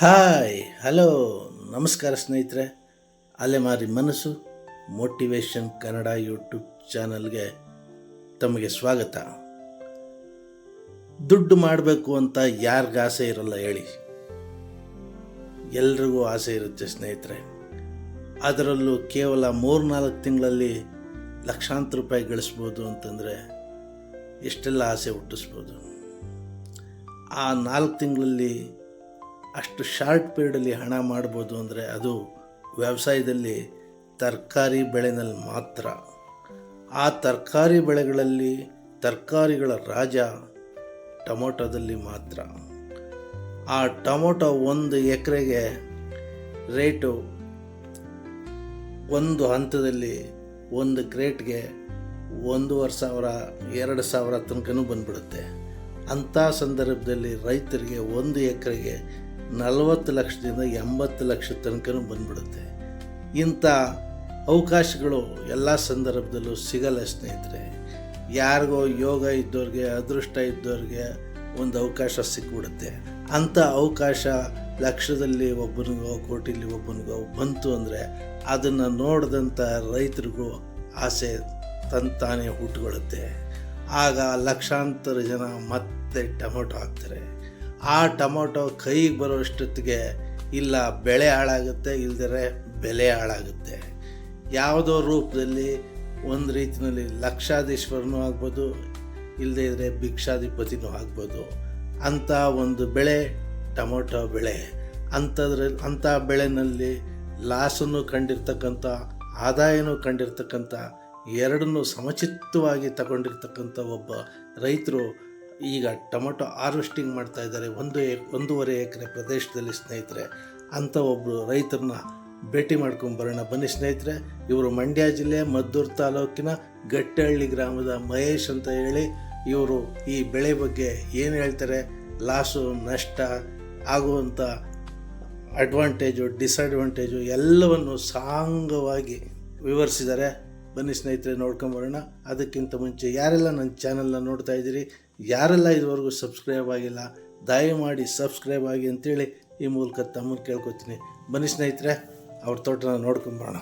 Hi, hello, ನಮಸ್ಕಾರ ಸ್ನೇಹಿತರೆ. ಅಲೆಮಾರಿ ಮನಸ್ಸು ಮೋಟಿವೇಶನ್ ಕನ್ನಡ ಯೂಟ್ಯೂಬ್ ಚಾನಲ್ಗೆ ತಮಗೆ ಸ್ವಾಗತ. ದುಡ್ಡು ಮಾಡಬೇಕು ಅಂತ ಯಾರಿಗೂ ಆಸೆ ಇರಲ್ಲ ಹೇಳಿ. ಎಲ್ರಿಗೂ ಆಸೆ ಇರುತ್ತೆ ಸ್ನೇಹಿತರೆ. ಅದರಲ್ಲೂ ಕೇವಲ ಮೂರ್ನಾಲ್ಕು ತಿಂಗಳಲ್ಲಿ ಲಕ್ಷಾಂತರ ರೂಪಾಯಿ ಗಳಿಸ್ಬೋದು ಅಂತಂದರೆ ಎಷ್ಟೆಲ್ಲ ಆಸೆ ಹುಟ್ಟಿಸ್ಬೋದು. ಆ ನಾಲ್ಕು ತಿಂಗಳಲ್ಲಿ ಅಷ್ಟು ಶಾರ್ಟ್ ಪೀರಿಯಡಲ್ಲಿ ಹಣ ಮಾಡ್ಬೋದು ಅಂದರೆ ಅದು ವ್ಯವಸಾಯದಲ್ಲಿ ತರಕಾರಿ ಬೆಳೆನಲ್ಲಿ ಮಾತ್ರ. ಆ ತರಕಾರಿ ಬೆಳೆಗಳಲ್ಲಿ ತರಕಾರಿಗಳ ರಾಜ ಟೊಮೊಟೊದಲ್ಲಿ ಮಾತ್ರ. ಆ ಟೊಮೊಟೊ ಒಂದು ಎಕರೆಗೆ ರೇಟು ಒಂದು ಹಂತದಲ್ಲಿ ಒಂದು ಕ್ರೇಟ್ಗೆ ಒಂದೂವರೆ ಸಾವಿರ, ಎರಡು ಸಾವಿರ ತನಕನೂ ಬಂದ್ಬಿಡುತ್ತೆ. ಅಂಥ ಸಂದರ್ಭದಲ್ಲಿ ರೈತರಿಗೆ ಒಂದು ಎಕರೆಗೆ ನಲವತ್ತು ಲಕ್ಷದಿಂದ ಎಂಬತ್ತು ಲಕ್ಷ ತನಕನೂ ಬಂದ್ಬಿಡುತ್ತೆ. ಇಂಥ ಅವಕಾಶಗಳು ಎಲ್ಲ ಸಂದರ್ಭದಲ್ಲೂ ಸಿಗಲ್ಲ ಸ್ನೇಹಿತರೆ. ಯಾರಿಗೋ ಯೋಗ ಇದ್ದವ್ರಿಗೆ ಅದೃಷ್ಟ ಇದ್ದವ್ರಿಗೆ ಒಂದು ಅವಕಾಶ ಸಿಕ್ಕಿಬಿಡುತ್ತೆ ಅಂಥ ಅವಕಾಶ ಲಕ್ಷದಲ್ಲಿ ಒಬ್ಬನಿಗೋ, ಕೋಟಿಲಿ ಒಬ್ಬನಿಗೋ ಬಂತು ಅಂದರೆ ಅದನ್ನು ನೋಡಿದಂಥ ರೈತರಿಗೂ ಆಸೆ ತಂತಾನೇ ಹುಟ್ಟುಕೊಳ್ಳುತ್ತೆ ಆಗ ಲಕ್ಷಾಂತರ ಜನ ಮತ್ತೆ ಟೊಮೊಟೊ ಹಾಕ್ತಾರೆ. ಆ ಟೊಮೊಟೊ ಕೈಗೆ ಬರೋಷ್ಟೊತ್ತಿಗೆ ಇಲ್ಲ, ಬೆಳೆ ಹಾಳಾಗುತ್ತೆ ಇಲ್ದರೆ ಬೆಲೆ ಹಾಳಾಗುತ್ತೆ. ಯಾವುದೋ ರೂಪದಲ್ಲಿ ಒಂದು ರೀತಿಯಲ್ಲಿ ಲಕ್ಷಾಧೀಶ್ವರನೂ ಆಗ್ಬೋದು ಇಲ್ಲದೇ ಇದ್ದರೆ ಭಿಕ್ಷಾಧಿಪತಿನೂ ಆಗ್ಬೋದು. ಅಂಥ ಒಂದು ಬೆಳೆ, ಟೊಮೊಟೊ ಬೆಳೆ. ಅಂಥದ್ರ, ಅಂಥ ಬೆಳೆನಲ್ಲಿ ಲಾಸನ್ನು ಕಂಡಿರ್ತಕ್ಕಂಥ, ಆದಾಯನೂ ಕಂಡಿರ್ತಕ್ಕಂಥ, ಎರಡನ್ನೂ ಸಮಚಿತ್ತವಾಗಿ ತಗೊಂಡಿರ್ತಕ್ಕಂಥ ಒಬ್ಬ ರೈತರು ಈಗ ಟೊಮೊಟೊ ಹಾರ್ವೆಸ್ಟಿಂಗ್ ಮಾಡ್ತಾ ಇದ್ದಾರೆ. ಒಂದು ಒಂದೂವರೆ ಎಕರೆ ಪ್ರದೇಶದಲ್ಲಿ ಸ್ನೇಹಿತರೆ, ಅಂಥ ಒಬ್ಬರು ರೈತರನ್ನ ಭೇಟಿ ಮಾಡ್ಕೊಂಡು ಬರೋಣ. ಬನ್ನಿ ಸ್ನೇಹಿತರೆ, ಇವರು ಮಂಡ್ಯ ಜಿಲ್ಲೆ ಮದ್ದೂರು ತಾಲೂಕಿನ ಗಟ್ಟಹಳ್ಳಿ ಗ್ರಾಮದ ಮಹೇಶ್ ಅಂತ ಹೇಳಿ ಇವರು ಈ ಬೆಳೆ ಬಗ್ಗೆ ಏನು ಹೇಳ್ತಾರೆ, ಲಾಸು, ನಷ್ಟ ಆಗುವಂಥ ಅಡ್ವಾಂಟೇಜು, ಡಿಸ್ಅಡ್ವಾಂಟೇಜು ಎಲ್ಲವನ್ನು ಸಾಂಗವಾಗಿ ವಿವರಿಸಿದ್ದಾರೆ. ಬನ್ನಿ ಸ್ನೇಹಿತರೆ ನೋಡ್ಕೊಂಬರೋಣ ಅದಕ್ಕಿಂತ ಮುಂಚೆ ಯಾರೆಲ್ಲ ನನ್ನ ಚಾನಲ್ನ ನೋಡ್ತಾ ಇದ್ದೀರಿ ಯಾರೆಲ್ಲ ಇದುವರೆಗೂ ಸಬ್ಸ್ಕ್ರೈಬ್ ಆಗಿಲ್ಲ, ದಯಮಾಡಿ ಸಬ್ಸ್ಕ್ರೈಬ್ ಆಗಿ ಅಂತೇಳಿ ಈ ಮೂಲಕ ತಮ್ಮನ್ನು ಕೇಳ್ಕೊತೀನಿ. ಬನ್ನಿ ಸ್ನೇಹಿತರೆ, ಅವ್ರ ತೋಟನ ನೋಡ್ಕೊಂಬರೋಣ.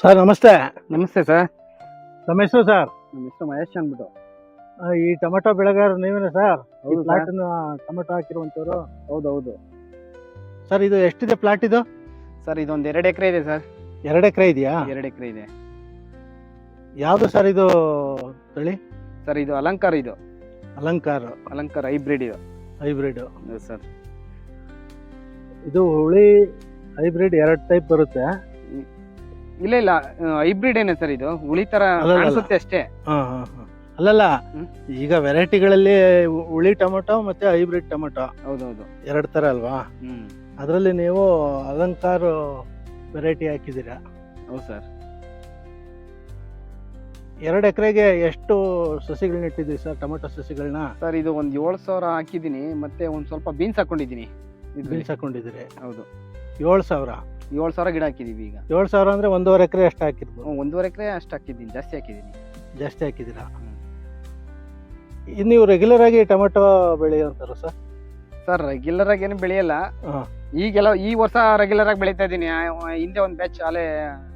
ಸರ್ ನಮಸ್ತೆ. ನಮಸ್ತೆ ಸರ್. ನಮ್ಮ ಹೆಸರು ಸರ್? ನಮ್ಮ ಹೆಸರು ಮಹೇಶ್ ಅಂದ್ಬಿಟ್ಟು. ಈ ಟೊಮೆಟೊ ಬೆಳೆಗಾರ ನೀವೇನ ಸರ್? ಹೌದು ಸರ್. ಟೊಮೆಟೊ ಹೌದು ಹೌದೌದು. ಸರ್ ಇದು ಎಷ್ಟಿದೆ ಪ್ಲಾಟ್ ಇದು? ಸರ್ ಇದೊಂದು ಎರಡು ಎಕರೆ ಇದೆ ಸರ್. ಎರಡು ಎಕರೆ ಇದೆಯಾ? ಎರಡು ಎಕರೆ ಇದೆ. ಯಾವುದು ಸರ್ ಇದು ತಳಿ? ಸರ್ ಇದು ಅಲಂಕಾರ ಇದು. ಅಲಂಕಾರ. ಅಲಂಕಾರ ಹೈಬ್ರಿಡ್ ಇದು. ಹೈಬ್ರಿಡ್. ಹೌದು ಸರ್. ಇದು ಹುಳಿ ಹೈಬ್ರಿಡ್ ಎರಡು ಟೈಪ್ ಬರುತ್ತೆ. ಇಲ್ಲ ಇಲ್ಲ. ಹೈಬ್ರಿಡ್ ಏನೇ ಸರ್ ಇದು? ಹುಳಿ ತರ. ಕಾಣಿಸುತ್ತೆ ಅಷ್ಟೇ. ಹಾ ಹಾ ಹಾ. ಅಲ್ಲಲ್ಲ ಹ್ಮ್. ಈಗ ವೆರೈಟಿಗಳಲ್ಲಿ ಹುಳಿ ಟೊಮೊಟೊ ಮತ್ತೆ ಹೈಬ್ರಿಡ್ ಟೊಮೆಟೊ. ಹೌದೌದು. ಎರಡು ಥರ ಅಲ್ವಾ? ಹ್ಮ್. ಅದರಲ್ಲಿ ನೀವು ಅಲಂಕಾರ ವೆರೈಟಿ ಹಾಕಿದ್ದೀರಾ? ಹೌದು ಸರ್. ಎರಡು ಎಕರೆಗೆ ಎಷ್ಟು ಸಸಿಗಳನ್ನ ಇಟ್ಟಿದ್ದೀವಿ ಸರ್ ಟೊಮೊಟೊ ಸಸಿಗಳನ್ನ ಸರ್ ಇದು ಒಂದು ಏಳು ಸಾವಿರ ಹಾಕಿದ್ದೀನಿ. ಮತ್ತೆ ಒಂದು ಸ್ವಲ್ಪ ಬೀನ್ಸ್ ಇದ್ರಲ್ಲಿ. ಬೀನ್ಸ್ ಹಾಕೊಂಡಿದ್ದೀರಿ. ಹೌದು. ಏಳು ಸಾವಿರ? ಏಳು ಸಾವಿರ ಗಿಡ ಹಾಕಿದೀವಿ ಈಗ. ಏಳು ಸಾವಿರ ಅಂದ್ರೆ ಒಂದೂವರೆ ಎಕರೆ ಅಷ್ಟು ಹ್ಮ್, ಒಂದೂವರೆ ಎಕರೆ ಅಷ್ಟು ಹಾಕಿದ್ದೀನಿ ಜಾಸ್ತಿ ಹಾಕಿದ್ದೀನಿ. ಜಾಸ್ತಿ ಹಾಕಿದ್ದೀರಾ? ಹ್ಮ್. ಇನ್ನು ನೀವು ರೆಗ್ಯುಲರ್ ಆಗಿ ಟೊಮೆಟೊ ಬೆಳೆಯುವಂತಾರ ಸರ್? ಸರ್ ರೆಗ್ಯುಲರ್ ಆಗಿ ಏನು ಬೆಳೆಯಲ್ಲ. ಹಾ. ಈಗೆಲ್ಲ ಈ ವರ್ಷ ರೆಗ್ಯುಲರ್ ಆಗಿ ಬೆಳೀತಾ ಇದ್ದೀನಿ. ಹಿಂದೆ ಒಂದು ಬ್ಯಾಚ್ ಅಲ್ಲೇ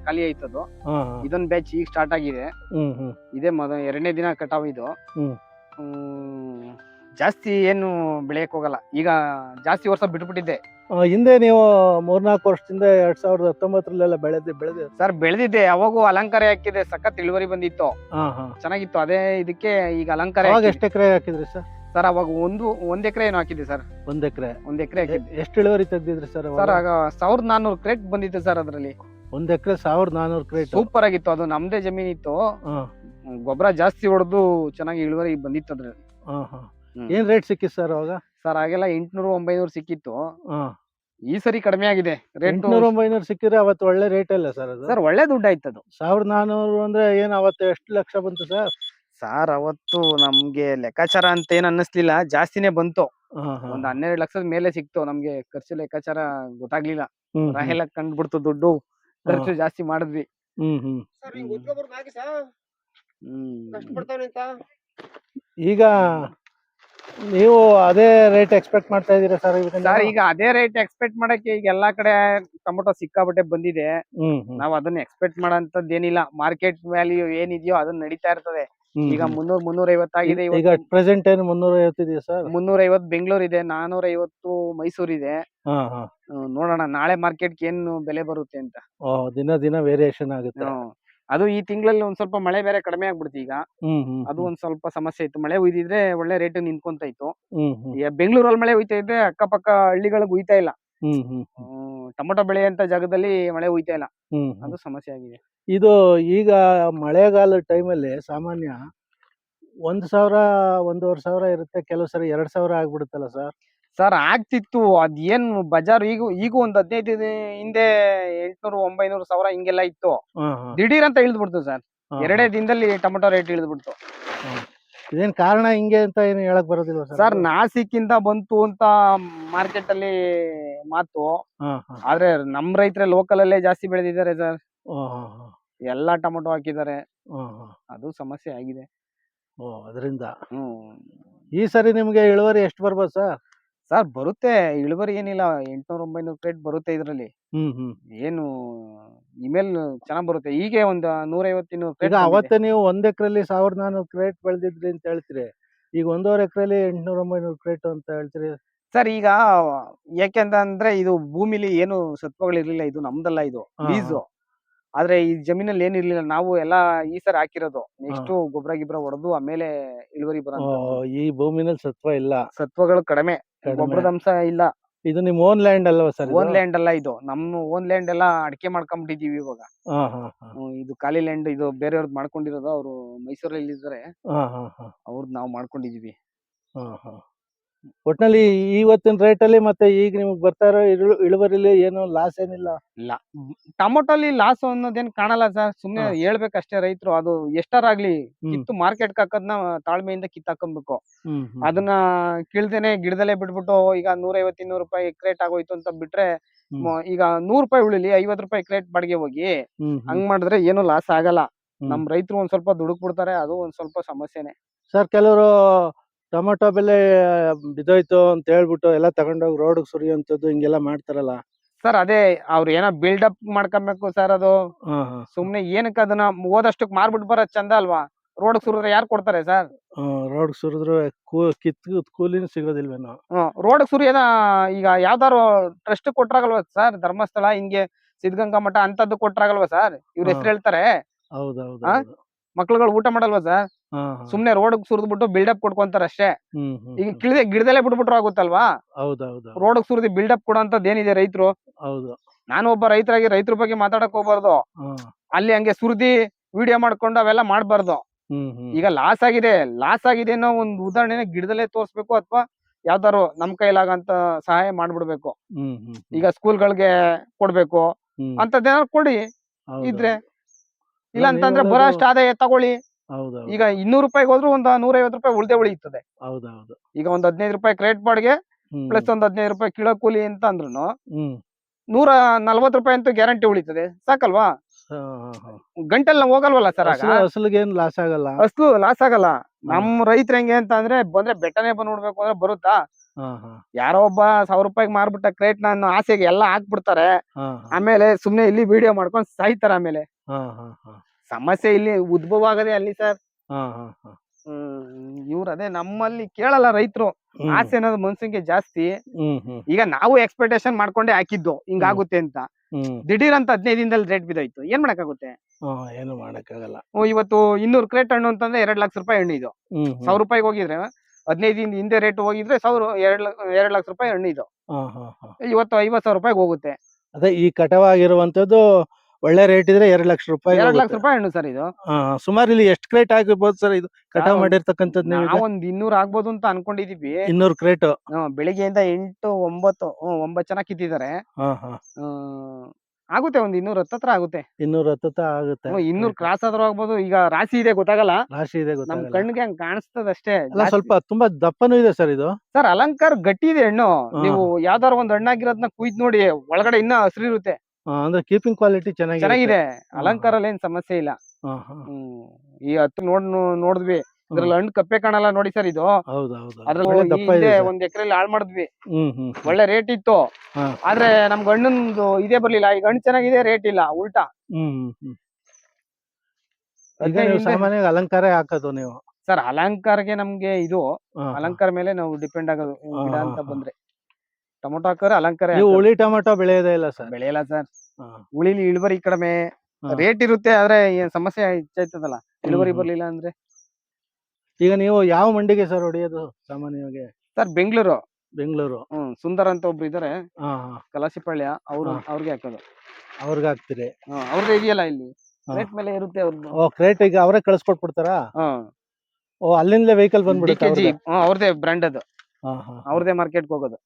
ಖಾಲಿ ಆಯ್ತದು. ಹಾಂ ಇದೊಂದು ಬ್ಯಾಚ್ ಈಗ ಸ್ಟಾರ್ಟ್ ಆಗಿದೆ. ಹ್ಞೂ ಹ್ಞೂ ಇದೇ ಮೊದ ಎರಡನೇ ದಿನ ಕಟಾವ್ ಇದು. ಹ್ಮ್. ಹ್ಮ್, ಜಾಸ್ತಿ ಏನು ಬೆಳೆಯಕ್ ಹೋಗಲ್ಲ. ಈಗ ಜಾಸ್ತಿ ವರ್ಷ ಬಿಟ್ಬಿಟ್ಟಿದ್ದೆ. ಹಿಂದೆ ನೀವು ಮೂರ್ನಾಲ್ಕು ವರ್ಷದಿಂದ ಎರಡ್ ಸಾವಿರದ ಹತ್ತೊಂಬತ್ತರಲ್ಲೆಲ್ಲ ಬೆಳೆದು ಬೆಳೆದ ಸರ್ ಬೆಳೆದಿದ್ದೆ. ಅವಾಗೂ ಅಲಂಕಾರ ಹಾಕಿದೆ ಸಖತ್ ಇಳುವರಿ ಬಂದಿತ್ತು. ಹಾಂ ಹಾಂ. ಚೆನ್ನಾಗಿತ್ತು. ಅದೇ ಇದಕ್ಕೆ ಈಗ ಅಲಂಕಾರ ಅವಾಗ ಎಷ್ಟು ಎಕರೆ ಹಾಕಿದ್ರಿ ಸರ್? ಸರ್ ಅವಾಗ ಒಂದು ಒಂದ್ ಎಕರೆ ಏನು ಹಾಕಿದ್ದೆ ಸರ್. ಒಂದ್ ಎಕರೆ. ಒಂದ್ ಎಕರೆ ಹಾಕಿದ್ದೆ. ಎಷ್ಟು ಇಳುವರಿ ತೆಗ್ದಿದ್ರಿ ಸರ್ ಸರ್ ಆಗ ಸಾವಿರದ ನಾನೂರು ಕ್ರೇಟ್ ಬಂದಿತ್ತು ಸರ್ ಅದರಲ್ಲಿ. ಒಂದ್ ಎಕರೆ ಸಾವಿರದ ನಾನೂರು ಕ್ರೇಟ್. ಸೂಪರ್ ಆಗಿತ್ತು. ಅದು ನಮ್ದೇ ಜಮೀನಿತ್ತು. ಗೊಬ್ಬರ ಜಾಸ್ತಿ ಹೊಡೆದು ಚೆನ್ನಾಗಿ ಇಳುವರಿ ಬಂದಿತ್ತು ಅದ್ರಲ್ಲಿ. ಹಾಂ ಹಾಂ. ಹ್ಮ್. ಏನ್ ರೇಟ್ ಸಿಕ್ಕಿತ್ತು ಸರ್ ಅವಾಗ? ಸರ್ ಆಗೆಲ್ಲ ಎಂಟ್ನೂರು ಒಂಬೈನೂರು ಸಿಕ್ಕಿತ್ತು ಈ ಸರಿ ಕಡಿಮೆ ಆಗಿದೆ. ರೇಟ್ ಎಂಟ್ನೂರು ಒಂಬೈನೂರು ಸಿಕ್ಕಿದ್ರೆ ಅವತ್ತು ಒಳ್ಳೆ ರೇಟ್ ಅಲ್ಲ ಸರ್ ಅದು? ಸರ್ ಒಳ್ಳೆ ದುಡ್ಡು ಆಯ್ತು ಅದು. ಸಾವಿರದ ನಾನೂರು ಅಂದ್ರೆ ಏನ್ ಅವತ್ತು ಎಷ್ಟು ಲಕ್ಷ ಬಂತು ಸರ್ ಸರ್ ಅವತ್ತು ನಮ್ಗೆ ಲೆಕ್ಕಾಚಾರ ಅಂತ ಏನ್ ಅನ್ನಿಸ್ಲಿಲ್ಲ. ಜಾಸ್ತಿನೇ ಬಂತು. ಒಂದ್ ಹನ್ನೆರಡು ಲಕ್ಷದ ಮೇಲೆ ಸಿಕ್ತು. ನಮ್ಗೆ ಖರ್ಚು ಲೆಕ್ಕಾಚಾರ ಗೊತ್ತಾಗ್ಲಿಲ್ಲ. ರಾಹೆಲ ಕಂಡ್ಬಿಡ್ತು ದುಡ್ಡು. ಖರ್ಚು ಜಾಸ್ತಿ ಮಾಡಿದ್ವಿ. ಹ್ಮ್ ಹ್ಮ್. ಸರ್ ಹ್ಮ್. ಕಷ್ಟ ಈಗ ನೀವು ಅದೇ ರೇಟ್ ಎಕ್ಸ್ಪೆಕ್ಟ್ ಮಾಡ್ತಾ ಇದೀರಾ ಸರ್ ಸರ್ ಈಗ ಅದೇ ರೇಟ್ ಎಕ್ಸ್ಪೆಕ್ಟ್ ಮಾಡಕ್ಕೆ ಈಗ ಎಲ್ಲಾ ಕಡೆ ಟೊಮೊಟೊ ಸಿಕ್ಕಾಬಟ್ಟೆ ಬಂದಿದೆ. ನಾವ್ ಅದನ್ನ ಎಕ್ಸ್ಪೆಕ್ಟ್ ಮಾಡೋಂತದ್ ಏನಿಲ್ಲ ಮಾರ್ಕೆಟ್ ವ್ಯಾಲ್ಯೂ ಏನಿದೆಯೋ ಅದನ್ನ ನಡೀತಾ ಇರ್ತದೆ. ಈಗ. ಮುನ್ನೂರ್ ಮುನ್ನೂರ ಐವತ್ತಾಗಿದೆ ಈಗ ಪ್ರೆಸೆಂಟ್ ಏನು ಮುನ್ನೂರ ಐವತ್ತಿದೆಯಾ ಸರ್ ಮುನ್ನೂರ ಐವತ್ ಬೆಂಗಳೂರು ಇದೆ ನಾನೂರ ಐವತ್ತು ಮೈಸೂರ್ ಇದೆ ನೋಡೋಣ ನಾಳೆ ಮಾರ್ಕೆಟ್ ಏನು ಬೆಲೆ ಬರುತ್ತೆ ಅಂತ. ದಿನ ದಿನ ವೇರಿಯೇಷನ್ ಆಗುತ್ತೆ. ಅದು ಈ ತಿಂಗಳಲ್ಲಿ ಒಂದ್ ಸ್ವಲ್ಪ ಮಳೆ ಬೇರೆ ಕಡಿಮೆ ಆಗ್ಬಿಡ್ತು ಈಗ. ಅದು ಒಂದ್ ಸ್ವಲ್ಪ ಸಮಸ್ಯೆ ಇತ್ತು. ಮಳೆ ಉಯ್ದಿದ್ರೆ ಒಳ್ಳೆ ರೇಟ್ ನಿಂತ್ಕೊಂತ ಇತ್ತು. ಬೆಂಗಳೂರಲ್ಲಿ ಮಳೆ ಹುಯ್ತಾ ಇದ್ರೆ ಅಕ್ಕಪಕ್ಕ ಹಳ್ಳಿಗಳಿಗೆ ಹುಯ್ತಾ ಇಲ್ಲ. ಹ್ಮ್ ಬೆಳೆ ಅಂತ ಟೊಮೊಟೊ ಬೆಳೆಯಂತ ಜಾಗದಲ್ಲಿ ಮಳೆ ಹುಯ್ತಾ ಇಲ್ಲ. ಅದು ಸಮಸ್ಯೆ ಆಗಿದೆ. ಇದು ಈಗ ಮಳೆಗಾಲ ಟೈಮಲ್ಲಿ ಸಾಮಾನ್ಯ ಒಂದ್ ಸಾವಿರ ಒಂದೂವರೆ ಸಾವಿರ ಇರುತ್ತೆ. ಕೆಲವು ಸರಿ ಎರಡ್ ಸಾವಿರ ಆಗ್ಬಿಡುತ್ತಲ್ಲ ಸರ್? ಸರ್ ಆಗ್ತಿತ್ತು. ಅದ್ ಏನ್ ಬಜಾರ್ ಈಗ ಈಗ ಒಂದ್ ಹದಿನೈದು ದಿನ ಹಿಂದೆ ಎಂಟ್ನೂರು ಒಂಬೈನೂರು ಸಾವಿರ ಹಿಂಗೆಲ್ಲ ಇತ್ತು. ದಿಢೀರ್ ಅಂತ ಇಳಿದ್ಬಿಡ್ತು ಸರ್. ಎರಡೇ ದಿನದಲ್ಲಿ ಟೊಮೊಟೊ ರೇಟ್ ಇಳಿದ್ಬಿಡ್ತು. ಬಿಡ್ತು ಇದೇನ್ ಕಾರಣ ಹಿಂಗೆ ಅಂತ ಏನು ಹೇಳಕ್ ಬರೋದಿಲ್ಲ ಸರ್ ನಾಸಿಕ್ಕಿಂದ ಬಂತು ಅಂತ ಮಾರ್ಕೆಟ್ ಅಲ್ಲಿ ಮಾತು ಆದ್ರೆ ನಮ್ ರೈತರೇ ಲೋಕಲ್ ಅಲ್ಲೇ ಜಾಸ್ತಿ ಬೆಳೆದಿದ್ದಾರೆ ಸರ್. ಎಲ್ಲಾ ಟೊಮೊಟೊ ಹಾಕಿದ್ದಾರೆ. ಅದು ಸಮಸ್ಯೆ ಆಗಿದೆ. ಓ ಅದರಿಂದ. ಈ ಸರಿ ನಿಮ್ಗೆ ಇಳುವರಿ ಎಷ್ಟು ಬರ್ಬೋದು ಸರ್? ಸರ್ ಬರುತ್ತೆ ಇಳುವರಿ ಏನಿಲ್ಲ ಎಂಟ್ನೂರ ಒಂಬೈನೂರು ಪ್ಲೇಟ್ ಬರುತ್ತೆ ಇದರಲ್ಲಿ. ಹ್ಮ್ ಹ್ಮ್. ಏನು ಇಮೇಲ್ ಚೆನ್ನಾಗ್ ಬರುತ್ತೆ. ಹೀಗೆ ಒಂದ್ ನೂರೈವತ್ತು ಇನ್ನೂರು ಈಗ ಅವತ್ತೇ ನೀವು ಒಂದ್ ಎಕರೆಲಿ ಸಾವಿರದ ನಾನೂರು ಕ್ರೇಟ್ ಬೆಳೆದಿದ್ರಿ ಅಂತ ಹೇಳ್ತೀರಿ. ಈಗ ಒಂದೂವರೆ ಎಕರೆಲಿ ಎಂಟ್ನೂರ ಒಂಬೈನೂರು ಕ್ರೇಟ್ ಅಂತ ಹೇಳ್ತೀರಿ. ಸರ್ ಈಗ ಯಾಕೆಂತ ಅಂದ್ರೆ ಇದು ಭೂಮಿಲಿ ಏನು ಸತ್ವಗಳು ಇರ್ಲಿಲ್ಲ ಇದು ನಮ್ದಲ್ಲ ಇದು ಹಾ, ಲೀಸು ಆದ್ರೆ ಈ ಜಮೀನಲ್ಲಿ ಏನಿರ್ಲಿಲ್ಲ ನಾವು ಎಲ್ಲಾ ಈ ಸರ್ ಹಾಕಿರೋದು. ನೆಕ್ಸ್ಟ್ ಗೊಬ್ಬರ ಗಿಬ್ರ ಹೊಡೆದು ಆಮೇಲೆ ಇಳುವರಿ ಓ, ಬರೋ ಈ ಭೂಮಿನಲ್ಲಿ ಸತ್ವ ಇಲ್ಲ. ಸತ್ವಗಳು ಕಡಿಮೆ. ಗೊಬ್ಬರದ ಅಂಶ ಇಲ್ಲ. ಇದು ನಿಮ್ ಓನ್ ಲ್ಯಾಂಡ್ ಅಲ್ವಾ ಸರ್ ಓನ್ ಲ್ಯಾಂಡ್ ಅಲ್ಲ ಇದು. ನಮ್ಮ ಓನ್ ಲ್ಯಾಂಡ್ ಎಲ್ಲ ಅಡಿಕೆ ಮಾಡ್ಕೊಂಡ್ಬಿಟ್ಟಿದೀವಿ ಇವಾಗ. ಹ್ಮ್, ಇದು ಖಾಲಿ ಲ್ಯಾಂಡ್ ಇದು ಬೇರೆಯವ್ರದ್ದು ಮಾಡ್ಕೊಂಡಿರೋದು ಅವರು ಮೈಸೂರಲ್ಲಿ ಇದ್ದಾರೆ ಅವ್ರದ್ದು ನಾವು ಮಾಡ್ಕೊಂಡಿದೀವಿ. ಒಟ್ನಲ್ಲಿ ಇವತ್ತಿನ ರೇಟ್ ಅಲ್ಲಿ ಮತ್ತೆ ಈಗ ನಿಮ್ಗೆ ಬರ್ತಾ ಇರೋ ಇಳು ಇಳುವರಿಲಿ ಏನು ಲಾಸ್ ಏನಿಲ್ಲ ಇಲ್ಲ ಟೊಮೊಟೊ ಅಲ್ಲಿ ಲಾಸ್ ಅನ್ನೋದೇನ್ ಕಾಣಲ್ಲ ಸರ್ ಸುಮ್ನೆ ಹಾ. ಹೇಳ್ಬೇಕಷ್ಟೇ ರೈತರು ಅದು ಎಷ್ಟಾರಾಗ್ಲಿ ಹ್ಮ್. ಕಿತ್ತು ಮಾರ್ಕೆಟ್ ಹಾಕೋದ್ನ ತಾಳ್ಮೆಯಿಂದ ಕಿತ್ತಾಕೊಬೇಕು ಹ್ಮ್ ಹ್ಮ್ ಅದನ್ನ ಕೀಳ್ದೇನೆ ಗಿಡದಲ್ಲೇ ಬಿಟ್ಬಿಟ್ಟು ಈಗ ನೂರೈವತ್ತು ಇನ್ನೂರು ರೂಪಾಯಿ ಕ್ರೇಟ್ ಆಗೋಯ್ತು ಅಂತ ಬಿಟ್ರೆ ಹ್ಮ್. ಮ- ಈಗ ನೂರು ರೂಪಾಯಿ ಉಳಿಲಿ ಐವತ್ ರೂಪಾಯಿ ಕ್ರೇಟ್ ಬಾಡಿಗೆ ಹೋಗಿ ಹ್ಮ್ ಹ್ಮ್. ಹಂಗ್ ಮಾಡಿದ್ರೆ ಏನು ಲಾಸ್ ಆಗಲ್ಲ ಹ್ಮ್. ನಮ್ ರೈತರು ಒಂದ್ ಸ್ವಲ್ಪ ದುಡುಕ್ ಬಿಡ್ತಾರೆ ಅದು ಒಂದ್ ಸ್ವಲ್ಪ ಸಮಸ್ಯೆನೆ ಸರ್ ಕೆಲವರು ಟೊಮೆಟೊ ಬೆಲೆ ಬಿದ್ದೋಯ್ತು ಅಂತ ಹೇಳ್ಬಿಟ್ಟು ಎಲ್ಲ ತಗೊಂಡೋಗಿ ರೋಡ್ ಸುರಿಯುವಂಥದ್ದು ಹಿಂಗೆಲ್ಲ ಮಾಡ್ತಾರಲ್ಲ. ಸರ್ ಅದೇ ಅವ್ರ ಏನೋ ಬಿಲ್ಡಪ್ ಮಾಡ್ಕೊಬೇಕು ಸರ್ ಅದು. ಹಾ ಹಾ. ಸುಮ್ನೆ ಏನಕ್ಕೆ ಅದನ್ನ ಓದಷ್ಟು ಮಾರ್ಬಿಟ್ ಬರೋದ್ ಚಂದ ಅಲ್ವಾ? ರೋಡ್ ಸುರಿದ್ರೆ ಯಾರು ಕೊಡ್ತಾರೆ ಸರ್? ರೋಡ್ ಸುರಿದ್ರು ಕೂ ಕಿತ್ತು ಕೂಲಿನೂ ಸಿಗೋದಿಲ್ವೇನೋ. ರೋಡ್ ಸುರಿಯೋದ ಈಗ ಯಾವ್ದಾರು ಟ್ರಸ್ಟ್ ಕೊಟ್ರಾಗಲ್ವ ಸರ್? ಧರ್ಮಸ್ಥಳ ಹಿಂಗೆ ಸಿದ್ಧಗಂಗಾ ಮಠ ಅಂತದ್ದು ಕೊಟ್ರಾಗಲ್ವಾ ಸರ್? ಇವ್ರ. ಹೆಸರು ಹೇಳ್ತಾರೆ. ಹೌದೌದು? ಮಕ್ಳುಗಳು ಊಟ ಮಾಡಲ್ವಾ ಸರ್. ಸುಮ್ನೆ ರೋಡ್ ಸುರಿದ್ಬಿಟ್ಟು ಬಿಲ್ಡಪ್ ಕೊಡ್ಕೊಂತಾರ ಅಷ್ಟೇ. ಈಗ ಕಿಳಿದೆ ಗಿಡದಲ್ಲೇ ಬಿಟ್ಬಿಟ್ರು ಆಗುತ್ತಲ್ವಾ? ರೋಡ್ ಸುರಿದು ಬಿಲ್ಡಪ್ ಕೊಡೋಂತದ್ ಏನಿದೆ ರೈತರು? ನಾನು ಒಬ್ಬ ರೈತರಾಗಿ ರೈತರ ಬಗ್ಗೆ ಮಾತಾಡಕ್ ಹೋಗ್ಬಾರ್ದು. ಅಲ್ಲಿ ಹಂಗೆ ಸುರಿದಿ ವಿಡಿಯೋ ಮಾಡ್ಕೊಂಡು ಅವೆಲ್ಲ ಮಾಡ್ಬಾರ್ದು. ಈಗ ಲಾಸ್ ಆಗಿದೆ ಲಾಸ್ ಆಗಿದೆ ಅನ್ನೋ ಒಂದು ಉದಾಹರಣೆ ಗಿಡದಲ್ಲೇ ತೋರ್ಸ್ಬೇಕು ಅಥವಾ ಯಾವ್ದಾರು ನಮ್ ಕೈಲಾಗಂತ ಸಹಾಯ ಮಾಡ್ಬಿಡ್ಬೇಕು. ಈಗ ಸ್ಕೂಲ್ಗಳಿಗೆ ಕೊಡ್ಬೇಕು. ಅಂತದೇನಾದ್ರು ಕೊಡಿ. ಇದ್ರೆ. ಇಲ್ಲ ಅಂತಂದ್ರೆ ಬರೋ ಅಷ್ಟು ಆದಾಯ ತಗೊಳ್ಳಿ. ಹೌದೌದು. ಈಗ ಇನ್ನೂರು ರೂಪಾಯಿಗೆ ಹೋದ್ರು ಒಂದ್ ನೂರೈವತ್ತು ರೂಪಾಯಿ ಉಳ್ದೆ ಉಳಿಯುತ್ತದೆ. ಹೌದೌದು. ಈಗ ಒಂದ್ ಹದಿನೈದು ರೂಪಾಯಿ ಕ್ರೆಡಿಟ್ ಬಾಡ್ಗೆ ಪ್ಲಸ್ ಒಂದ್ ಹದಿನೈದು ರೂಪಾಯಿ ಕಿಲೋ ಕೂಲಿ ಅಂತ ಅಂದ್ರು ಹ್ಮ್. ನೂರ ನಲ್ವತ್ತು ರೂಪಾಯಿ ಅಂತೂ ಗ್ಯಾರಂಟಿ ಉಳಿತದೆ. ಸಾಕಲ್ವಾ? ಗಂಟಲ್. ಗಂಟೆಲ್ಲ ಹೋಗಲ್ವಲ್ಲ ಸರ್ ಅಸಲು ಅಸಲಿಗೇನ್ ಲಾಸ್ ಆಗಲ್ಲ. ಅಷ್ಟು ಲಾಸ್ ಆಗಲ್ಲ. ನಮ್ ರೈತರ ಹೆಂಗೆ ಅಂತ ಅಂದ್ರೆ ಬಂದ್ರೆ ಬೆಟ್ಟನೆ ಬಂದ್ ನೋಡ್ಬೇಕು ಅಂದ್ರೆ ಬರುತ್ತಾ? ಯಾರೋ ಒಬ್ಬ ಸಾವಿರ ರೂಪಾಯಿಗೆ ಮಾರ್ಬಿಟ್ಟ ಕ್ರೇಟ್ ನಾನು ಆಸೆಗೆ ಎಲ್ಲ ಹಾಕ್ಬಿಡ್ತಾರೆ. ಆಮೇಲೆ ಸುಮ್ನೆ ಇಲ್ಲಿ ವಿಡಿಯೋ ಮಾಡ್ಕೊಂಡು ಸಾಯ್ತಾರೆ ಆಮೇಲೆ. ಸಮಸ್ಯೆ ಇಲ್ಲಿ ಉದ್ಭವ ಆಗದೆ ಅಲ್ಲಿ ಸರ್. ಇವ್ರ ಅದೇ ನಮ್ಮಲ್ಲಿ ಕೇಳಲ್ಲ ರೈತರು. ಆಸೆ ಅನ್ನೋದು ಮನ್ಸಿಗೆ ಜಾಸ್ತಿ. ಈಗ ನಾವು ಎಕ್ಸ್ಪೆಕ್ಟೇಷನ್ ಮಾಡ್ಕೊಂಡೆ ಹಾಕಿದ್ದು. ಹಿಂಗಾಗುತ್ತೆ ಅಂತ. ದಿಢೀರ್ ಅಂತ ಹದಿನೈದು ದಿನದಲ್ಲಿ ರೇಟ್ ಬಿದ್ದೋಯ್ತು ಏನ್ ಮಾಡಕ್ಕಾಗುತ್ತೆ? ಏನು ಮಾಡಕ್ಕಾಗಲ್ಲ. ಓ, ಇವತ್ತು ಇನ್ನೂರು ಕ್ರೇಟ್ ಹಣ್ಣು ಅಂತಂದ್ರೆ ಎರಡ್ ಲಕ್ಷ ರೂಪಾಯಿ ಹಣ್ಣು ಇದು. ಸಾವಿರ ರೂಪಾಯಿಗೆ ಹೋಗಿದ್ರೆ ಹದಿನೈದು ದಿನ ಹಿಂದೆ ರೇಟ್ ಹೋಗಿದ್ರೆ ಸಾವಿರ ಎರಡ್ ಎರಡ್ ಲಕ್ಷ ರೂಪಾಯಿ ಹಣ್ಣು ಇದು. ಇವತ್ತು ಐವತ್ ಸಾವಿರ ರೂಪಾಯಿಗೆ ಹೋಗುತ್ತೆ. ಅದೇ ಈ ಕಟವಾಗಿರುವಂತದ್ದು ಒಳ್ಳೆ ರೇಟ್ ಇದ್ರೆ ಎರಡ್ ಲಕ್ಷ ರೂಪಾಯಿ ಎರಡ್ ಲಕ್ಷ ರೂಪಾಯಿ ಹಣ್ಣು ಸರ್ ಇದು. ಸುಮಾರು ಇಲ್ಲಿ ಎಷ್ಟು ಕ್ರೇಟ್ ಆಗಿರ್ಬೋದು ಸರ್ ಇದು? ಕಟಾವ್ ಒಂದ್- ಮಾಡಿರ್ತಕ್ಕಂಥದ್ದು ನೀವು ನಾವೊಂದ್ ಇನ್ನೂರ್ ಆಗ್ಬೋದು ಅಂತ ಅನ್ಕೊಂಡಿದೀವಿ. ಇನ್ನೂರು ಕ್ರೇಟ್ ಹ್ಮ್, ಬೆಳಿಗ್ಗೆಯಿಂದ ಎಂಟು ಒಂಬತ್ತು ಹ್ಮ್, ಒಂಬತ್ತು ಜನ ಕಿತ್ತಿದ್ದಾರೆ. ಹಾ ಹಾ. ಹ್ಮ್, ಆಗುತ್ತೆ ಒಂದ್ ಇನ್ನೂರ್ ಹತ್ತತ್ರ ಆಗುತ್ತೆ. ಇನ್ನೂರ ಹತ್ತತ್ರ ಆಗುತ್ತೆ. ಹ್ಮ್, ಇನ್ನೂರ್ ಕ್ರಾಸ್ ಆದ್ರೂ ಆಗ್ಬೋದು. ಈಗ ರಾಶಿ ಇದೆ ಗೊತ್ತಾಗಲ್ಲ? ರಾಶಿ ಇದೆ ನಮ್ ಗೊತ್ತಾಗಲ್ಲ ಕಣ್ಣಿಗೆ ಹಂಗ್ ಕಾಣಿಸ್ತದ ಅಷ್ಟೇ. ಅಲ್ಲ ಸ್ವಲ್ಪ ತುಂಬಾ ದಪ್ಪನೂ ಇದೆ ಸರ್ ಇದು. ಸರ್ ಅಲಂಕಾರ ಗಟ್ಟಿ ಇದೆ ಹಣ್ಣು. ಹಾ. ನೀವು ಯಾವ್ದಾರ ಒಂದ್ ಹಣ್ಣಾಗಿರೋದ್ನ ಕುಯ್ದ್ ನೋಡಿ ಒಳಗಡೆ ಇನ್ನ ಹಸಿರು ಇರುತ್ತೆ. ಅಂದ್ರೆ ಕೀಪಿಂಗ್ ಕ್ವಾಲಿಟಿ ಚೆನ್ನಾಗಿದೆ. ಚೆನ್ನಾಗಿದೆ ಅಲಂಕಾರಲ್ಲಿ ಏನ್ ಸಮಸ್ಯೆ ಇಲ್ಲ. ಹ್ಮ್. ಈ ಹತ್ತು ನೋಡ್ ನೋಡಿದ್ವಿ. ಇದ್ರಲ್ಲಿ ಹಣ್ಣು ಕಪ್ಪೆ ಕಾಣಲ್ಲ ನೋಡಿ ಸರ್ ಇದು. ಅದ್ರಲ್ಲಿ. ಒಂದ್ ಎಕರೆ ಹಾಳ್ ಮಾಡಿದ್ವಿ. ಒಳ್ಳೆ ರೇಟ್ ಇತ್ತು. ಆದ್ರೆ ನಮ್ಗೆ ಹಣ್ಣಂದು ಇದೇ ಬರ್ಲಿಲ್ಲ. ಈಗ ಹಣ್ಣು ಚೆನ್ನಾಗಿದೆ ರೇಟ್ ಇಲ್ಲ ಉಲ್ಟಾ. ಸಾಮಾನ್ಯವಾಗಿ ಅಲಂಕಾರ ಹಾಕೋದು ನೀವು. ಸರ್ ಅಲಂಕಾರಕ್ಕೆ ನಮ್ಗೆ ಇದು. ಅಲಂಕಾರ ಮೇಲೆ ನಾವು ಡಿಪೆಂಡ್ ಆಗೋದು ಗಿಡ ಅಂತ ಬಂದ್ರೆ. ಟೊಮೊಟೊ ಹಾಕೋರೆ ಅಲಂಕಾರ ನೀವು ಹುಳಿ ಟೊಮೊಟೊ ಬೆಳೆಯೋದೇ ಇಲ್ಲ ಸರ್. ಬೆಳೆಯಲ್ಲ ಸರ್. ಹುಳಿಲಿ ಉಳಿಲಿ ಇಳುವರಿ ಕಡಿಮೆ ರೇಟ್ ಇರುತ್ತೆ ಆದ್ರೆ ಏನ್ ಸಮಸ್ಯೆ ಹೆಚ್ಚಾಯ್ತದಲ್ಲ. ಇಳುವರಿ. ಬರ್ಲಿಲ್ಲ ಅಂದ್ರೆ? ಈಗ ನೀವು ಯಾವ ಮಂಡಿಗೆ ಸರ್ ಹೊಡೆಯೋದು ಸಾಮಾನ್ಯವಾಗಿ? ಸರ್ ಬೆಂಗಳೂರು. ಬೆಂಗಳೂರು. ಹ್ಮ್ ಸುಂದರ್ ಅಂತ ಒಬ್ರು ಇದಾರೆ. ಕಲಾಸಿಪಳ್ಯ ಅವ್ರು. ಅವ್ರಿಗೆ ಹಾಕೋದು. ಅವ್ರಿಗೆ ಹಾಕ್ತೀರಿ. ಅವ್ರದ್ದು ಇದೆಯಲ್ಲ ಇಲ್ಲಿ. ರೇಟ್ ಮೇಲೆ ಇರುತ್ತೆ ಅವ್ರದ್ದು ಓ ಕ್ರೇಟ್ ಈಗ ಅವರೇ ಕಳ್ಸ್ಕೊಟ್ಬಿಡ್ತಾರಾ? ಹಾ. ಓ ಅಲ್ಲಿಂದಲೇ ವೆಹಿಕಲ್ ಬಂದ್ಬಿಡುತ್ತೆ ಅವ್ರದೇ ಬ್ರ್ಯಾಂಡ್ ಅದು. ಅವ್ರದೇ ಮಾರ್ಕೆಟ್ಗೆ ಹೋಗೋದು.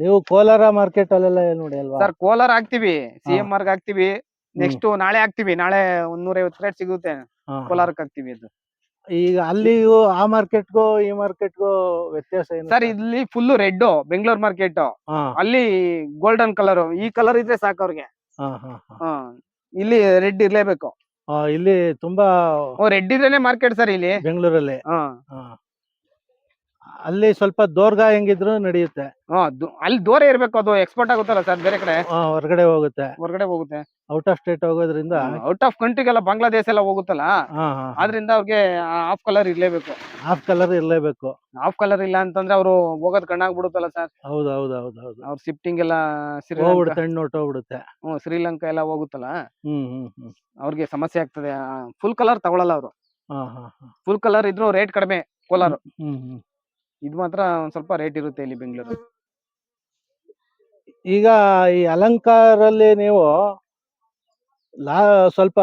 ನೀವು ಕೋಲಾರ ಮಾರ್ಕೆಟ್ ಅಲ್ಲೆಲ್ಲ ಏನ್ ನೋಡಿ ಅಲ್ವಾ? ಸರ್ ಕೋಲಾರ ಹಾಕ್ತಿವಿ ಸಿ ಎಂ ಮಾರ್ಗ್ ಹಾಕ್ತಿವಿ ನೆಕ್ಸ್ಟ್ ನಾಳೆ ಹಾಕ್ತಿವಿ ನಾಳೆ ಒಂದ್ ನೂರೈವತ್ತು ರೇಟ್ ಸಿಗುತ್ತೆ. ಕೋಲಾರಕ್ಕೆ ಹಾಕ್ತಿವಿ ಅದು ಈಗ ಅಲ್ಲಿಗೂ ಆ ಮಾರ್ಕೆಟ್ ಮಾರ್ಕೆಟ್ಗೂ ಈ ಮಾರ್ಕೆಟ್ ಮಾರ್ಕೆಟ್ಗೂ ವ್ಯತ್ಯಾಸ ಏನು ಸರ್ ಇಲ್ಲಿ ಫುಲ್ ರೆಡ್ ಬೆಂಗಳೂರು ಮಾರ್ಕೆಟ್ ಅಲ್ಲಿ ಗೋಲ್ಡನ್ ಕಲರ್ ಈ ಕಲರ್ ಇದ್ರೆ ಸಾಕು ಅವ್ರಿಗೆ. ಇಲ್ಲಿ ರೆಡ್ ಇರ್ಲೇಬೇಕು. ಇಲ್ಲಿ ತುಂಬಾ ರೆಡ್ ಇದ್ರೇನೆ ಮಾರ್ಕೆಟ್ ಸರ್ ಇಲ್ಲಿ. ಬೆಂಗಳೂರಲ್ಲಿ. ಅಲ್ಲಿ ಸ್ವಲ್ಪ ದೋರ್ಗ ಹೆಂಗಿದ್ರು ನಡೆಯುತ್ತೆ. ಹಾ ದು- ಅಲ್ಲಿ ದೂರ ಇರ್ಬೇಕು ಅದು ಎಕ್ಸ್ಪೋರ್ಟ್ ಆಗುತ್ತಲ್ಲ ಸರ್ ಬೇರೆ ಕಡೆ? ಆ, ಹೊರಗಡೆ ಹೋಗುತ್ತೆ. ಹೊರಗಡೆ ಹೋಗುತ್ತೆ. ಔಟ್ ಆಫ್ ಸ್ಟೇಟ್ ಹೋಗೋದ್ರಿಂದ. ಔಟ್ ಆಫ್ ಕಂಟ್ರಿಗೆಲ್ಲ ಬಾಂಗ್ಲಾದೇಶ ಎಲ್ಲ ಹೋಗುತ್ತಲ್ಲ? ಆದ್ರಿಂದ ಅವ್ರಿಗೆ ಆಫ್ ಕಲರ್ ಇರ್ಲೇಬೇಕು. ಹಾಫ್ ಕಲರ್ ಇರ್ಲೇಬೇಕು. ಆಫ್ ಕಲರ್ ಇಲ್ಲ ಅಂತಂದ್ರೆ ಅವರು ಹೋಗೋದ್ ಕಣ್ಣಾಗ್ಬಿಡುತ್ತಲ್ಲ ಸರ್? ಹೌದು ಹೌದು ಹೌದು ಹೌದು. ಅವ್ರ ಶಿಫ್ಟಿಂಗ್ ಎಲ್ಲ ಶ್ರೀಲಂಕಾ ಹೋಗ್ಬಿಡುತ್ತೆ ಹಣ್ಣು ಹೊಟ್ಟೋಗ್ಬಿಡುತ್ತೆ ಹ್ಮ್ ಶ್ರೀಲಂಕಾ ಎಲ್ಲ ಹೋಗುತ್ತಲ್ಲ? ಹ್ಮ್ ಹ್ಮ್ ಹ್ಮ್. ಅವ್ರಿಗೆ ಸಮಸ್ಯೆ ಆಗ್ತದೆ. ಫುಲ್ ಕಲರ್ ತಗೊಳಲ್ಲ ಅವರು. ಹಾ ಹಾ ಹಾ. ಫುಲ್ ಕಲರ್ ಇದ್ರು ರೇಟ್ ಕಡಿಮೆ ಕೋಲಾರ್. ಹ್ಮ್ ಹ್ಮ್. ಇದು ಮಾತ್ರ ಒಂದ್ ಸ್ವಲ್ಪ ರೇಟ್ ಇರುತ್ತೆ ಇಲ್ಲಿ ಬೆಂಗಳೂರು ಈಗ ಈ ಅಲಂಕಾರಲ್ಲಿ ನೀವು ಲಾ ಸ್ವಲ್ಪ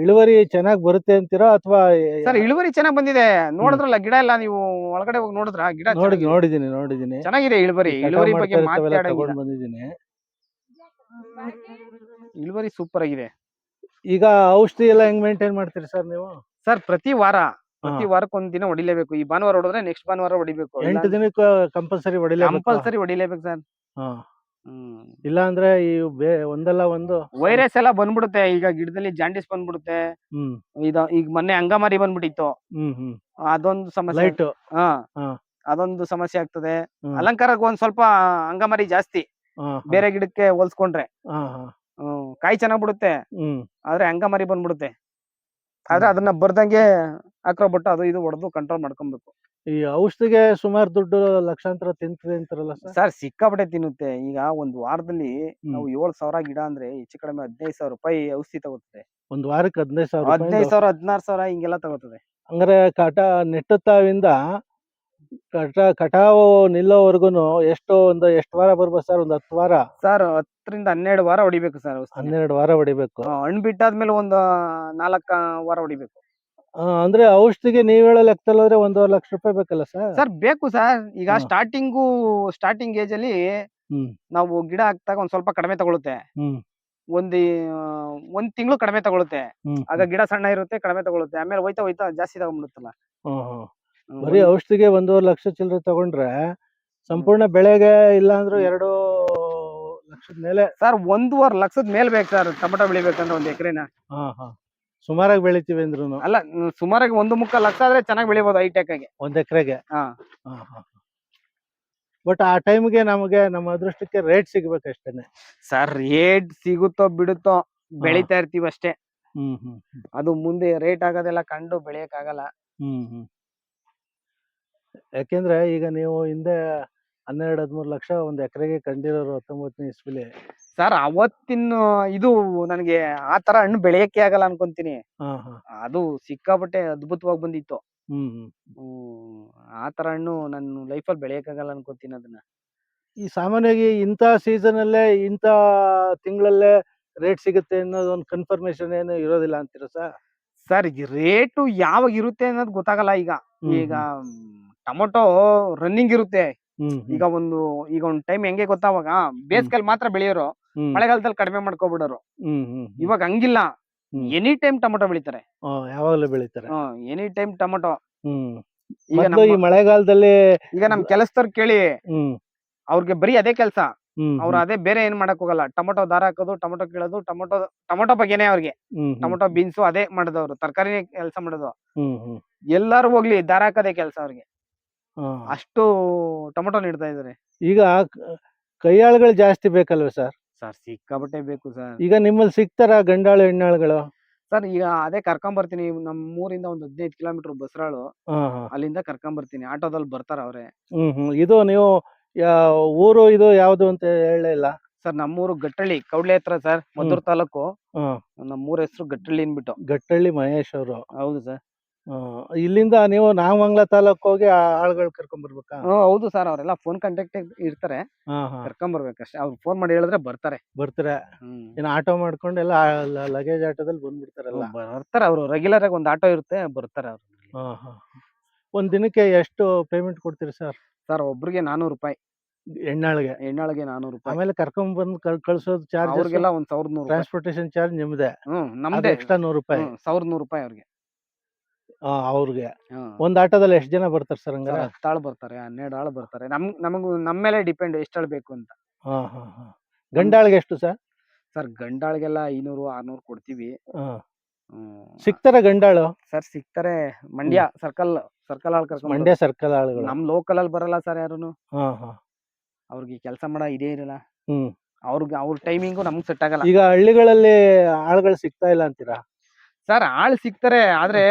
ಇಳುವರಿ ಚೆನ್ನಾಗಿ ಬರುತ್ತೆ ಅಂತೀರಾ ಅಥವಾ ಸರ್ ಇಳುವರಿ ಚೆನ್ನಾಗ್ ಬಂದಿದೆ. ನೋಡಿದ್ರಲ್ಲ ಗಿಡ ಎಲ್ಲ ನೀವು ಒಳಗಡೆ ಹೋಗಿ ನೋಡಿದ್ರ? ಗಿಡ ನೋಡಿ ಚೆನ್ನಾಗಿದೆ. ನೋಡಿದೀನಿ ನೋಡಿದೀನಿ ಚೆನ್ನಾಗಿದೆ ಇಳುವರಿ. ಇಳುವರಿ ಬಗ್ಗೆ ತಗೊಂಡ್ ಬಂದಿದ್ದೀನಿ. ಇಳುವರಿ ಸೂಪರ್ ಆಗಿದೆ. ಈಗ ಔಷಧಿ ಎಲ್ಲ ಹೆಂಗ್ ಮೇಂಟೈನ್ ಮಾಡ್ತೀರಿ ಸರ್ ನೀವು? ಸರ್ ಪ್ರತಿ ವಾರ. ಪ್ರತಿ ವಾರಕ್ಕೆ ಒಂದ್ ದಿನ ಹೊಡಿಲೇಬೇಕು. ಈ ಭಾನುವಾರ ಹೊಡೆದ್ರೆ ನೆಕ್ಸ್ಟ್ ಭಾನುವಾರ ಹೊಡಿಬೇಕು. ಎಂಟು ದಿನಕ್ಕೆ ಕಂಪಲ್ಸರಿ ಹೊಡಿಲೇ ಕಂಪಲ್ಸರಿ ಹೊಡಿಲೇಬೇಕು ಸರ್. ಇಲ್ಲ ಅಂದ್ರೆ ಈ ಬೇ ಒಂದಲ್ಲ ಒಂದು ವೈರಸ್ ಎಲ್ಲ ಬಂದ್ಬಿಡುತ್ತೆ. ಈಗ ಗಿಡದಲ್ಲಿ ಜಾಂಡಿಸ್ ಬಂದ್ಬಿಡುತ್ತೆ. ಹ್ಮ್. ಇದ ಈಗ ಮೊನ್ನೆ ಅಂಗಮಾರಿ ಬಂದ್ಬಿಟ್ಟಿತ್ತು. ಹ್ಮ್ ಹ್ಮ್. ಅದೊಂದು ಸಮಸ್ಯೆ. ಲೈಟ್ ಹಾ. ಹಾ. ಅದೊಂದು ಸಮಸ್ಯೆ ಆಗ್ತದೆ. ಅಲಂಕಾರಕ್ಕೆ ಒಂದ್ ಸ್ವಲ್ಪ ಅಂಗಮಾರಿ ಜಾಸ್ತಿ. ಬೇರೆ ಗಿಡಕ್ಕೆ ಹೋಲ್ಸ್ಕೊಂಡ್ರೆ. ಹ್ಮ್. ಕಾಯಿ ಚೆನ್ನಾಗ್ ಬಿಡುತ್ತೆ. ಹ್ಮ್. ಆದ್ರೆ ಅಂಗಮಾರಿ ಬಂದ್ಬಿಡುತ್ತೆ. ಆದ್ರೆ ಅದನ್ನ ಬರ್ದಂಗೆ ಹಾಕ್ರೋಬಿಟ್ಟು ಅದು ಇದು ಹೊಡೆದು ಕಂಟ್ರೋಲ್ ಮಾಡ್ಕೊಬೇಕು. ಈ ಔಷಧಿಗೆ ಸುಮಾರು ದುಡ್ಡು ಲಕ್ಷಾಂತರ ತಿಂತದೆ ಅಂತಾರಲ್ಲ ಸರ್? ಸರ್ ಸಿಕ್ಕಾಪಟ್ಟೆ ತಿನ್ನುತ್ತೆ. ಈಗ ಒಂದ್ ವಾರದಲ್ಲಿ ನಾವು ಏಳ್ ಸಾವಿರ ಗಿಡ ಅಂದ್ರೆ ಹೆಚ್ಚು ಕಡಿಮೆ ಹದಿನೈದು ಸಾವಿರ ರೂಪಾಯಿ ಔಷಧಿ ತಗೋತದೆ. ಒಂದ್ ವಾರಕ್ಕೆ ಹದಿನೈದು ಸಾವಿರ ಹದಿನೈದು ಸಾವಿರ ಹದಿನಾರು ಸಾವಿರ ಹಿಂಗೆಲ್ಲ ತಗೋತದೆ. ಅಂದ್ರೆ ಕಟ ನೆಟ್ಟುತ್ತಾವಿಂದ ಕಟ ಕಟಾವು ನಿಲ್ಲೋವರೆಗೂ ಎಷ್ಟು ಒಂದು ಎಷ್ಟು ವಾರ ಬರ್ಬೋದು ಸರ್? ಒಂದ್ ಹತ್ತು ವಾರ? ಸರ್ ಹತ್ತರಿಂದ ಹನ್ನೆರಡು ವಾರ ಹೊಡಿಬೇಕು ಸರ್ ಹನ್ನೆರಡು ವಾರ ಹೊಡಿಬೇಕು. ಹಣ್ಣು ಬಿಟ್ಟಾದ್ಮೇಲೆ ಒಂದು ನಾಲ್ಕ ವಾರ ಹೊಡಿಬೇಕು. ಅಂದ್ರೆ ಔಷಧಿಗೆ ನೀವ್ ಹೇಳೋ ಲೆಕ್ಕದಲ್ಲಿ ಹೋದ್ರೆ ಒಂದೂವರೆ ಲಕ್ಷ ರೂಪಾಯಿ ಬೇಕಲ್ಲ ಸರ್? ಸರ್ ಬೇಕು ಸರ್. ಈಗ ಹಾ. ಸ್ಟಾರ್ಟಿಂಗು ಸ್ಟಾರ್ಟಿಂಗ್ ಏಜ್ ಅಲ್ಲಿ ಹ್ಮ್. ನಾವು ಗಿಡ ಹಾಕ್ದಾಗ ಒಂದ್ ಸ್ವಲ್ಪ ಕಡಿಮೆ ತಗೊಳುತ್ತೆ. ಹ್ಮ್. ಒಂದ್ ಆ, ಒಂದ್ ತಿಂಗಳು ಕಡಿಮೆ ತಗೊಳುತ್ತೆ. ಹ್ಮ್ ಆಗ ಗಿಡ ಸಣ್ಣ ಇರುತ್ತೆ ಕಡಿಮೆ ತಗೊಳುತ್ತೆ. ಆಮೇಲೆ ಹೋಯ್ತಾ ಹೋಯ್ತಾ ಜಾಸ್ತಿ ತಗೊಂಡ್ಬಿಡುತ್ತಲ್ಲ. ಹ್ಮ್, ಹ್ಮ್. ಹ್ಮ್, ಬರೀ ಔಷಧಿಗೆ ಒಂದೂವರೆ ಲಕ್ಷ ಚಿಲ್ಲರೆ ತಗೊಂಡ್ರೆ ಸಂಪೂರ್ಣ ಬೆಳೆಗೆ ಇಲ್ಲ ಅಂದ್ರೂ ಎರಡು ಲಕ್ಷದ ಮೇಲೆ ಸರ್ ಒಂದೂವರೆ ಲಕ್ಷದ ಮೇಲೆ ಬೇಕು ಸರ್. ಟೊಮೆಟೊ ಬೆಳಿಬೇಕಂದ್ರೆ ಒಂದ್ ಎಕರೆನ. ಹಾ ಹಾ. ಸುಮಾರಾಗಿ ಬೆಳಿತೀವಿ ಅಂದ್ರು ಅಲ್ಲ ಸುಮಾರಾಗಿ ಒಂದು ಮುಕ್ಕ ಲಕ್ಷ ಆದ್ರೆ ಚೆನ್ನಾಗಿ ಬೆಳಿಬೋದು ಹೈಟೆಕ್ ಆಗಿ ಒಂದ್ ಎಕರೆಗೆ? ಹಾ. ಬಟ್ ಆ ಟೈಮ್ಗೆ ನಮಗೆ ನಮ್ಮ ಅದೃಷ್ಟಕ್ಕೆ ರೇಟ್ ಸಿಗ್ಬೇಕಷ್ಟೇನೆ ಸರ್ ರೇಟ್ ಸಿಗುತ್ತೋ ಬಿಡುತ್ತೋ ಬೆಳಿತಾ ಇರ್ತೀವಿ ಅಷ್ಟೇ. ಹ್ಮ್ ಹ್ಮ್ ಅದು ಮುಂದೆ ರೇಟ್ ಆಗೋದೆಲ್ಲ ಕಂಡು ಬೆಳೆಯಕ್ ಆಗಲ್ಲ ಹ್ಮ್ ಹ್ಮ್. ಯಾಕೆಂದ್ರೆ ಈಗ ನೀವು ಹಿಂದೆ ಹನ್ನೆರಡು ಹದಿಮೂರು ಲಕ್ಷ ಒಂದು ಎಕರೆಗೆ ಕಂಡಿರೋರು ಹತ್ತೊಂಬತ್ತನೇ ಇಸ್ವಿಲಿ. ಸರ್ ಅವತ್ತಿನ ಇದು ನನಗೆ ಆ ತರ ಹಣ್ಣು ಬೆಳೆಯಕ್ಕೆ ಆಗಲ್ಲ ಅನ್ಕೊಂತೀನಿ. ಹಾ ಹಾ. ಅದು ಸಿಕ್ಕಾಪಟ್ಟೆ ಅದ್ಭುತವಾಗಿ ಬಂದಿತ್ತು. ಹ್ಮ್ ಹ್ಮ್. ಹ್ಮ್ ಆ ತರ ಹಣ್ಣು ನನ್ನ ಲೈಫಲ್ಲಿ ಬೆಳೆಯಕ್ಕಾಗಲ್ಲ ಅನ್ಕೊಂತೀನಿ ಅದನ್ನ. ಈ ಸಾಮಾನ್ಯವಾಗಿ ಇಂಥ ಸೀಸನ್ ಅಲ್ಲೇ ಇಂಥ ತಿಂಗಳಲ್ಲೇ ರೇಟ್ ಸಿಗುತ್ತೆ ಅನ್ನೋದು ಒಂದು ಕನ್ಫರ್ಮೇಶನ್ ಏನು ಇರೋದಿಲ್ಲ ಅಂತೀರ ಸರ್? ಸರ್ ರೇಟು ಯಾವಾಗ ಇರುತ್ತೆ ಅನ್ನೋದು ಗೊತ್ತಾಗಲ್ಲ ಈಗ. ಈಗ ಟೊಮೊಟೊ ರನ್ನಿಂಗ್ ಇರುತ್ತೆ. ಈಗ ಒಂದು ಈಗ ಒಂದ್ ಟೈಮ್ ಹೆಂಗೆ ಗೊತ್ತಾವಾಗ ಬೇಸಿಗೆಲ್ ಮಾತ್ರ ಬೆಳೆಯೋರು ಮಳೆಗಾಲದಲ್ಲಿ ಕಡಿಮೆ ಮಾಡ್ಕೊಬಿಡೋರು. ಇವಾಗ ಹಂಗಿಲ್ಲ. ಎನಿ ಟೈಮ್ ಟೊಮೊಟೊ ಬೆಳಿತಾರೆ. ಯಾವಾಗ್ಲೂ ಬೆಳಿತಾರೆ. Any time tomato. ಈಗ ಈ ಮಳೆಗಾಲದಲ್ಲಿ ಈಗ ನಮ್ ಕೆಲಸದವ್ರು ಕೇಳಿ ಅವ್ರಿಗೆ ಬರೀ ಅದೇ ಕೆಲಸ. ಅವ್ರ ಅವ್ರು ಅದೇ ಬೇರೆ ಏನ್ ಮಾಡಕ್ ಹೋಗಲ್ಲ. ಟೊಮೊಟೊ ದಾರ ಹಾಕೋದು ಟೊಮೊಟೊ ಕೀಳೋದು ಟೊಮೊಟೊ ಟೊಮೊಟೊ ಬಗ್ಗೆನೇ ಅವ್ರಿಗೆ. ಟೊಮೊಟೊ ಬೀನ್ಸು ಅದೇ ಮಾಡೋದವ್ರು ತರಕಾರಿನೇ ಕೆಲಸ ಮಾಡೋದು. ಎಲ್ಲಾರು ಹೋಗ್ಲಿ ದಾರ ಹಾಕೋದೇ ಕೆಲಸ ಅವ್ರಿಗೆ. ಹಾ. ಅಷ್ಟು ಟೊಮೊಟೊ ನೀಡ್ತಾ ಇದಾರೆ ಈಗ ಕೈಯಾಳುಗಳು ಜಾಸ್ತಿ ಬೇಕಲ್ವ ಸರ್? ಸರ್ ಸಿಕ್ಕಾಬಟ್ಟೆ ಬೇಕು ಸರ್. ಈಗ ನಿಮ್ಮಲ್ಲಿ ಸಿಗ್ತಾರ ಗಂಡಾಳು ಹೆಣ್ಣಾಳುಗಳು? ಸರ್ ಈಗ ಅದೇ ಕರ್ಕೊಂಡ್ ಬರ್ತೀನಿ ನಮ್ ಊರಿಂದ ಒಂದ್ ಹದಿನೈದು ಕಿಲೋಮೀಟರ್ ಬಸರಾಳು. ಹಾ ಹಾ. ಅಲ್ಲಿಂದ ಕರ್ಕೊಂಡ್ ಬರ್ತೀನಿ ಆಟೋದಲ್ಲಿ ಬರ್ತಾರ ಅವ್ರೆ. ಹ್ಮ್ ಹ್ಮ್. ಇದು ನೀವು ಯಾ- ಊರು ಇದು ಯಾವ್ದು ಅಂತ ಹೇಳಿಲ್ಲ ಸರ್ ನಮ್ಮೂರು ಗಟ್ಟಳ್ಳಿ ಕೌಡ್ಲೆ ಹತ್ರ ಸರ್ ಮದ್ದೂರ್ ತಾಲೂಕು. ನಮ್ಮೂರ ಹೆಸರು ಗಟ್ಟಳ್ಳಿ ಅನ್ಬಿಟ್ಟು ಗಟ್ಟಳ್ಳಿ ಮಹೇಶ್ ಅವರು. ಹೌದು ಸರ್. ಇಲ್ಲಿಂದ ನೀವು ನಾಗಮಂಗಲ ತಾಲೂಕ್ ಹೋಗಿ ಆ ಆಳ್ಗಳು ಕರ್ಕೊಂಡ್ ಬರ್ಬೇಕಾ? ಹ್ಮ್ ಹೌದು ಸರ್ ಅವರೆಲ್ಲ ಫೋನ್ ಕಾಂಟ್ಯಾಕ್ಟ್ ಇರ್ತಾರೆ. ಹಾ ಹಾ. ಕರ್ಕೊಂಡ್ ಬರ್ಬೇಕಷ್ಟೇ. ಅವ್ರು ಫೋನ್ ಮಾಡಿ ಹೇಳಿದ್ರೆ ಬರ್ತಾರೆ. ಬರ್ತಾರೆ. ಹ್ಮ್. ಇನ್ನು ಆಟೋ ಮಾಡ್ಕೊಂಡು ಎಲ್ಲ ಲಗೇಜ್ ಆಟೋದಲ್ಲಿ ಬಂದ್ಬಿಡ್ತಾರಲ್ಲ? ಬರ್ತಾರೆ ಅವರು. ರೆಗ್ಯುಲರ್ ಆಗಿ ಒಂದು ಆಟೋ ಇರುತ್ತೆ ಬರ್ತಾರೆ ಅವ್ರು. ಹಾ ಹಾ. ಒಂದ್ ದಿನಕ್ಕೆ ಎಷ್ಟು ಪೇಮೆಂಟ್ ಕೊಡ್ತೀರಿ ಸರ್? ಸರ್ ಒಬ್ರಿಗೆ ನಾನೂರು ರೂಪಾಯಿ. ಹೆಣ್ಣಾಳಿಗೆ? ಹೆಣ್ಣಾಳಿಗೆ ನಾನೂರು ರೂಪಾಯಿ. ಆಮೇಲೆ ಕರ್ಕೊಂಡ್ ಬಂದು ಕಳ್- ಕಳ್ಸೋದು ಚಾರ್ಜ್ ಅವ್ರಿಗೆಲ್ಲ ಒಂದ್ ಸಾವಿರದ ನೂರು ರೂಪಾಯಿ. ಟ್ರಾನ್ಸ್ಪೋರ್ಟೇಶನ್ ಚಾರ್ಜ್ ನಿಮ್ದೆ. ಹ್ಮ್ ನಮ್ದೆ. ಎಕ್ಸ್ಟ್ರಾ ನೂರು ರೂಪಾಯಿ. ಸಾವಿರದ ನೂರು ರೂಪಾಯಿ ಅವ್ರಿಗೆ. ಆ, ಅವ್ರಿಗೆ. ಒಂದ್ ಆಟೋದಲ್ಲಿ ಎಷ್ಟು ಜನ ಬರ್ತಾರೆ ಸರ್ ಹಂಗ ಹತ್ತಾಳು ಬರ್ತಾರೆ ಹನ್ನೆರಡು ಆಳು ಬರ್ತಾರೆ. ನಮ್ ನಮಗೂ ನಮ್ಮ ಮೇಲೆ ಡಿಪೆಂಡ್ ಎಷ್ಟು ಆಳು ಬೇಕು ಅಂತ. ಹಾ ಹಾ ಹಾ. ಗಂಡಾಳಿಗೆ ಎಷ್ಟು ಸರ್? ಸರ್ ಗಂಡಾಳಿಗೆಲ್ಲ ಐನೂರು ಆರ್ನೂರು ಕೊಡ್ತೀವಿ. ಸಿಗ್ತಾರೆ ಗಂಡಾಳು? ಸರ್ ಸಿಗ್ತಾರೆ. ಮಂಡ್ಯ ಸರ್ಕಲ್ ಸರ್ಕಲ್ ಆಳ್ ಕರ್ಕೊಂಡ್ ಮಂಡ್ಯ ಸರ್ಕಲ್ ಆಳುಗಳು. ನಮ್ ಲೋಕಲ್ ಅಲ್ಲಿ ಬರಲ್ಲ ಸರ್ ಯಾರು ಹಾ ಹಾ. ಅವ್ರಿಗೆ ಕೆಲಸ ಮಾಡೋ ಇದೇ ಇರಲ್ಲ. ಹ್ಮ್. ಅವ್ರಿಗೆ ಅವ್ರ ಟೈಮಿಂಗು ನಮ್ಗೆ ಸೆಟ್ ಆಗಲ್ಲ. ಈಗ ಹಳ್ಳಿಗಳಲ್ಲಿ ಆಳುಗಳು ಸಿಗ್ತಾ ಇಲ್ಲ ಅಂತೀರಾ? ಸರ್ ಆಳ್ ಸಿಗ್ತಾರೆ ಆದ್ರೆ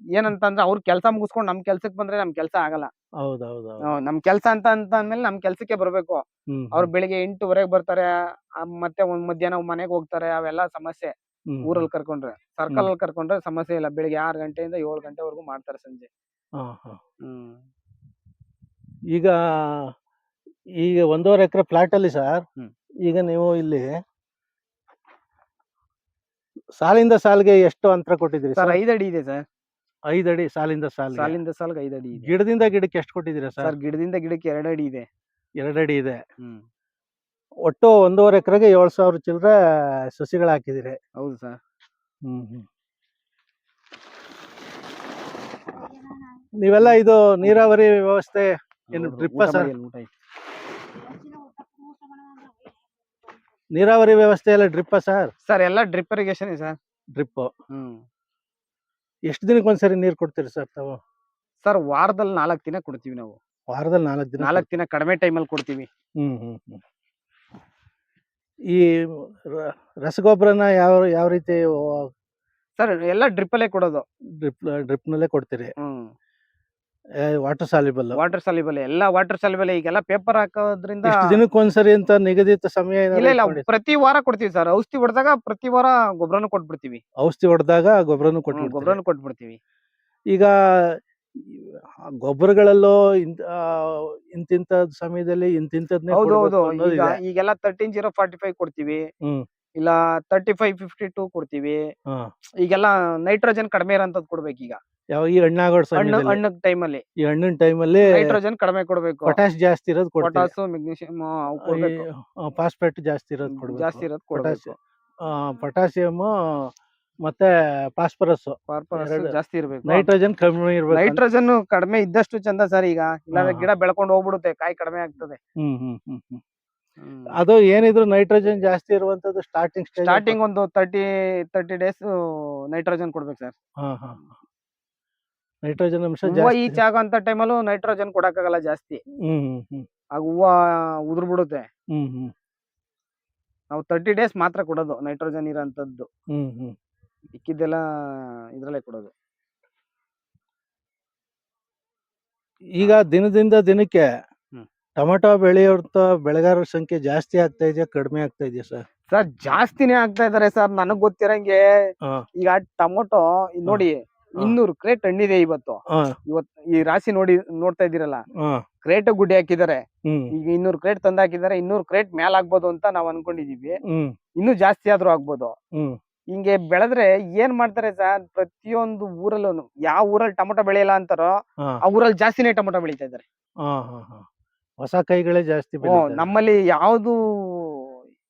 ಏನಂತಂದ್ರೆ ಅವ್ರ ಕೆಲಸ ಮುಗಿಸ್ಕೊಂಡು ನಮ್ ಕೆಲ್ಸಕ್ಕೆ ಬಂದ್ರೆ ನಮ್ ಕೆಲಸ ಆಗಲ್ಲ. ಹೌದೌದು ಹ್ಮ್, ನಮ್ ಕೆಲ್ಸ ಅಂತ ಅಂತ ಅಂದ್ಮೇಲೆ ನಮ್ ಕೆಲ್ಸಕ್ಕೆ ಬರ್ಬೇಕು. ಹ್ಮ್ ಅವ್ರು ಬೆಳಿಗ್ಗೆ ಎಂಟುವರೆಗೆ ಬರ್ತಾರೆ ಆ, ಮತ್ತೆ ಒಂದ್ ಮಧ್ಯಾಹ್ನ ಮನೆಗೆ ಹೋಗ್ತಾರೆ ಅವೆಲ್ಲ ಸಮಸ್ಯೆ ಹ್ಮ್, ಊರಲ್ಲಿ ಕರ್ಕೊಂಡ್ರೆ. ಸರ್ಕಲ್ ಅಲ್ಲಿ ಕರ್ಕೊಂಡ್ರೆ ಸಮಸ್ಯೆ ಇಲ್ಲ. ಬೆಳಿಗ್ಗೆ ಆರ್ ಗಂಟೆಯಿಂದ ಏಳು ಗಂಟೆವರೆಗೂ ಮಾಡ್ತಾರೆ ಸಂಜೆ. ಹಾ, ಹಾ. ಹ್ಮ್. ಈಗ ಈಗ ಒಂದೂವರೆ ಎಕರೆ ಫ್ಲಾಟ್ ಅಲ್ಲಿ ಸರ್ ಹ್ಮ್. ಈಗ ನೀವು ಇಲ್ಲಿ ಸಾಲಿಂದ ಸಾಲಿಗೆ ಎಷ್ಟು ಅಂತರ ಕೊಟ್ಟಿದ್ರಿ ಸರ್ ಸರ್ ಐದ್ ಅಡಿ ಇದೆ ಸರ್ ಐದ್ ಅಡಿ ಸಾಲಿಂದ ಸಾಲ ಸಾಲಿಂದ ಸಾಲ್ಗೆ ಐದು ಅಡಿ ಇದೆ. ಗಿಡದಿಂದ ಗಿಡಕ್ಕೆ ಎಷ್ಟು ಕೊಟ್ಟಿದ್ದೀರಾ ಸರ್? ಸರ್ ಗಿಡದಿಂದ ಗಿಡಕ್ಕೆ ಎರಡು ಅಡಿ ಇದೆ. ಎರಡು ಅಡಿ ಇದೆ. ಹ್ಮ್. ಒಟ್ಟು ಒಂದೂವರೆ ಎಕರೆಗೆ ಏಳು ಸಾವಿರ ಚಿಲ್ಲರೆ ಸಸಿಗಳು ಹಾಕಿದಿರಿ ಹೌದು ಸರ್. ನೀವೆಲ್ಲ ಇದು ನೀರಾವರಿ ವ್ಯವಸ್ಥೆ ಏನು drip ಊಟ ಸರ್? ಮಾಡಿ ಅಲ್ಲಿ ಊಟ ಐತೆ. ನೀರಾವರಿ ವ್ಯವಸ್ಥೆ ಎಲ್ಲ ಡ್ರಿಪ್ಪ ಸರ್? ಸರ್ ಎಲ್ಲ ಡ್ರಿಪ್ ಇರಿಗೇಷನ್ ಸರ್. ಡ್ರಿಪ್ ಹ್ಮ್. ಎಷ್ಟು ದಿನಕ್ಕೆ ಒಂದ್ಸರಿ ನೀರು ಕೊಡ್ತೀರಿ ಸರ್ ತಾವು? ಸರ್ ವಾರದಲ್ಲಿ ನಾಲ್ಕು ದಿನ ಕೊಡ್ತೀವಿ ನಾವು. ವಾರದಲ್ಲಿ ನಾಲ್ಕು ದಿನ ನಾಲ್ಕು ದಿನ ಕಡಿಮೆ ಟೈಮಲ್ಲಿ ಕೊಡ್ತೀವಿ. ಹ್ಮ್ ಹ್ಮ್ ಹ್ಮ್. ಈ ರ- ರಸಗೊಬ್ಬರನ ಯಾವ ಯಾವ ರೀತಿ ಸರ್ ಎಲ್ಲ ಡ್ರಿಪ್ ಅಲ್ಲೇ ಕೊಡೋದು. ಡ್ರಿಪ್ ಡ್ರಿಪ್ನಲ್ಲೇ ಕೊಡ್ತೀರಿ? ಹ್ಮ್. ವಾಟರ್ ಸಾಲಿಬಲ್ ವಾಟರ್ ಸಾಲಿಬಲ್ ಎಲ್ಲ ವಾಟರ್ ಸಾಲಿಬಲ್ ಈಗೆಲ್ಲ ಪೇಪರ್ ಹಾಕೋದ್ರಿಂದ ದಿನಕ್ಕೆ ಒಂದ್ಸರಿ ಅಂತ ನಿಗದಿತ ಸಮಯ ಇಲ್ಲ ಇಲ್ಲ ಪ್ರತಿ ವಾರ ಕೊಡ್ತೀವಿ ಸರ್ ಔಷಧಿ ಹೊಡೆದಾಗ ಪ್ರತಿ ವಾರ ಗೊಬ್ಬರನು ಕೊಟ್ಬಿಡ್ತೀವಿ. ಔಷಧಿ ಹೊಡೆದಾಗ ಗೊಬ್ಬರನು ಕೊಟ್ಟು ಗೊಬ್ಬರನು ಕೊಟ್ಬಿಡ್ತೀವಿ. ಈಗ ಗೊಬ್ಬರಗಳಲ್ಲೋ ಇಂತ ಇಂತಿಂತ ಸಮಯದಲ್ಲಿ ಇಂತಿಂತದ್ ಹೌದು. ಈಗೆಲ್ಲ ತರ್ಟೀನ್ ಜೀರೋ ಫಾರ್ಟಿ ಫೈವ್ ಕೊಡ್ತೀವಿ. ಇಲ್ಲ ತರ್ಟಿ ಫೈವ್ ಫಿಫ್ಟಿ ಟೂ ಕೊಡ್ತೀವಿ. ಹಾ. ಈಗೆಲ್ಲ ನೈಟ್ರೋಜನ್ ಕಡಿಮೆ ಇರೋಂಥದ್ದು ಕೊಡ್ಬೇಕು ಈಗ ಯಾವ ಈ ಹಣ್ಣಾಗೋ ಹಣ್ಣು ಸಮಯದಲ್ಲಿ ಹಣ್ಣು ಟೈಮಲ್ಲಿ ಈ ಹಣ್ಣಿನ ಟೈಮಲ್ಲಿ ನೈಟ್ರೋಜನ್ ಕಡಿಮೆ ಕೊಡ್ಬೇಕು. ಪೊಟ್ಯಾಶ್ ಜಾಸ್ತಿ ಇರೋದು ಕೊಡ್ತೀವಿ. ಪೊಟಾಸು ಮೆಗ್ನೀಷಿಯಂ ಕೊಡ್ಬೇಕು. ಫಾಸ್ಫೇಟ್ ಜಾಸ್ತಿ ಇರೋದು ಕೊಡ್ಬೇಕು. ಜಾಸ್ತಿ ಇರೋದು ಕೊಡ್ಬೇಕು. ಪೊಟ್ಯಾಸಿಯಮ್ ಮತ್ತೆ ಫಾಸ್ಫರಸ್ ಫಾಸ್ಫರಸ್ ಎರಡು. ಜಾಸ್ತಿ ಇರ್ಬೇಕು. ನೈಟ್ರೋಜನ್ ಕಮ್ಮಿ ಇರ್ಬೇಕು. ಅಂತ- ನೈಟ್ರೋಜನ್ ಕಡಿಮೆ ಇದ್ದಷ್ಟು ಚಂದ ಸರ್ ಈಗ. ಇಲ್ಲಾಂದ್ರೆ ಹಾ, ಗಿಡ ಬೆಳ್ಕೊಂಡು ಹೋಗ್ಬಿಡುತ್ತೆ. ಕಾಯಿ ಕಡಿಮೆ ಆಗ್ತದೆ. ಹ್ಮ್ ಹ್ಮ್ ಹ್ಮ್ ಹ್ಮ್. ಅದು ಏನಿದ್ರು ನೈಟ್ರೋಜನ್ ಜಾಸ್ತಿ ಇರುವಂತದ್ದು ಸ್ಟಾರ್ಟಿಂಗ್ ಸ್ಟಾರ್ಟಿಂಗ್ ಒಂದು ತರ್ಟಿ ತರ್ಟಿ ಡೇಸ್ ನೈಟ್ರೋಜನ್ ಕೊಡ್ಬೇಕು ಸರ್ ನೈಟ್ರೋಜನ್ ಅಂಶ ಹೂವ ಜಾಸ್ತಿ ಅಂತ ಟೈಮಲ್ಲೂ ನೈಟ್ರೋಜನ್ ಕೊಡಕ್ಕಾಗಲ್ಲ ಜಾಸ್ತಿ. ಆಗ ಹೂವ ಉದುರ್ ಬಿಡುತ್ತೆ ನಾವು ತರ್ಟಿ ಡೇಸ್ ಮಾತ್ರ ಕೊಡೋದು ನೈಟ್ರೋಜನ್ ಇರೋಂಥದ್ದು ಇಕ್ಕಿದ್ದೆಲ್ಲ ಇದ್ರಲ್ಲೇ ಕೊಡೋದು. ಈಗ ದಿನದಿಂದ ದಿನಕ್ಕೆ. ಟೊಮೆಟೊ ಬೆಳೆಯೋರ್ತ ಬೆಳೆಗಾರರ ಸಂಖ್ಯೆ ಜಾಸ್ತಿ ಆಗ್ತಾ ಇದೆಯಾ ಕಡಿಮೆ ಆಗ್ತಾ ಇದೆಯಾ ಸರ್? ಸರ್ ಜಾಸ್ತಿನೇ ಆಗ್ತಾ ಇದಾರೆ ಸರ್. ನನಗ್ ಗೊತ್ತಿರಂಗೆ ಹಾ. ಈಗ ಟೊಮೊಟೊ ಇದ್ ನೋಡಿ ಇನ್ನೂರು ಕ್ರೇಟ್ ಹಣ್ಣಿದೆ ಇವತ್ತು. ಹಾ. ಇವತ್ ಈ ರಾಶಿ ನೋಡಿ ನೋಡ್ತಾ ಇದೀರಲ್ಲ ಹಾ. ಕ್ರೇಟ್ ಗುಡ್ಡೆ ಹಾಕಿದ್ದಾರೆ. ಹ್ಮ್. ಈಗ ಇನ್ನೂರು ಕ್ರೇಟ್ ತಂದ್ ಹಾಕಿದ್ದಾರೆ. ಇನ್ನೂರು ಕ್ರೇಟ್ ಮೇಲ್ ಆಗ್ಬೋದು ಅಂತ ನಾವ್ ಅನ್ಕೊಂಡಿದೀವಿ. ಹ್ಮ್. ಇನ್ನೂ ಜಾಸ್ತಿ ಆದ್ರೂ ಆಗ್ಬೋದು. ಹ್ಮ್. ಹಿಂಗೆ ಬೆಳೆದ್ರೆ ಏನ್ ಮಾಡ್ತಾರೆ ಸರ್ ಪ್ರತಿಯೊಂದು ಊರಲ್ಲೂ ಯಾವ ಊರಲ್ಲಿ ಟೊಮೊಟೊ ಬೆಳೆಯಲ್ಲ ಅಂತಾರೋ ಹಾ. ಆ ಊರಲ್ಲಿ ಜಾಸ್ತಿನೇ ಟೊಮೊಟೊ ಬೆಳೀತಾ ಇದಾರೆ ಹಾ ಹಾ ಹಾ. ಹೊಸ ಕೈಗಳೇ ಜಾಸ್ತಿ ಬೆಳೀತಾರೆ. ನಮ್ಮಲ್ಲಿ ಯಾವುದು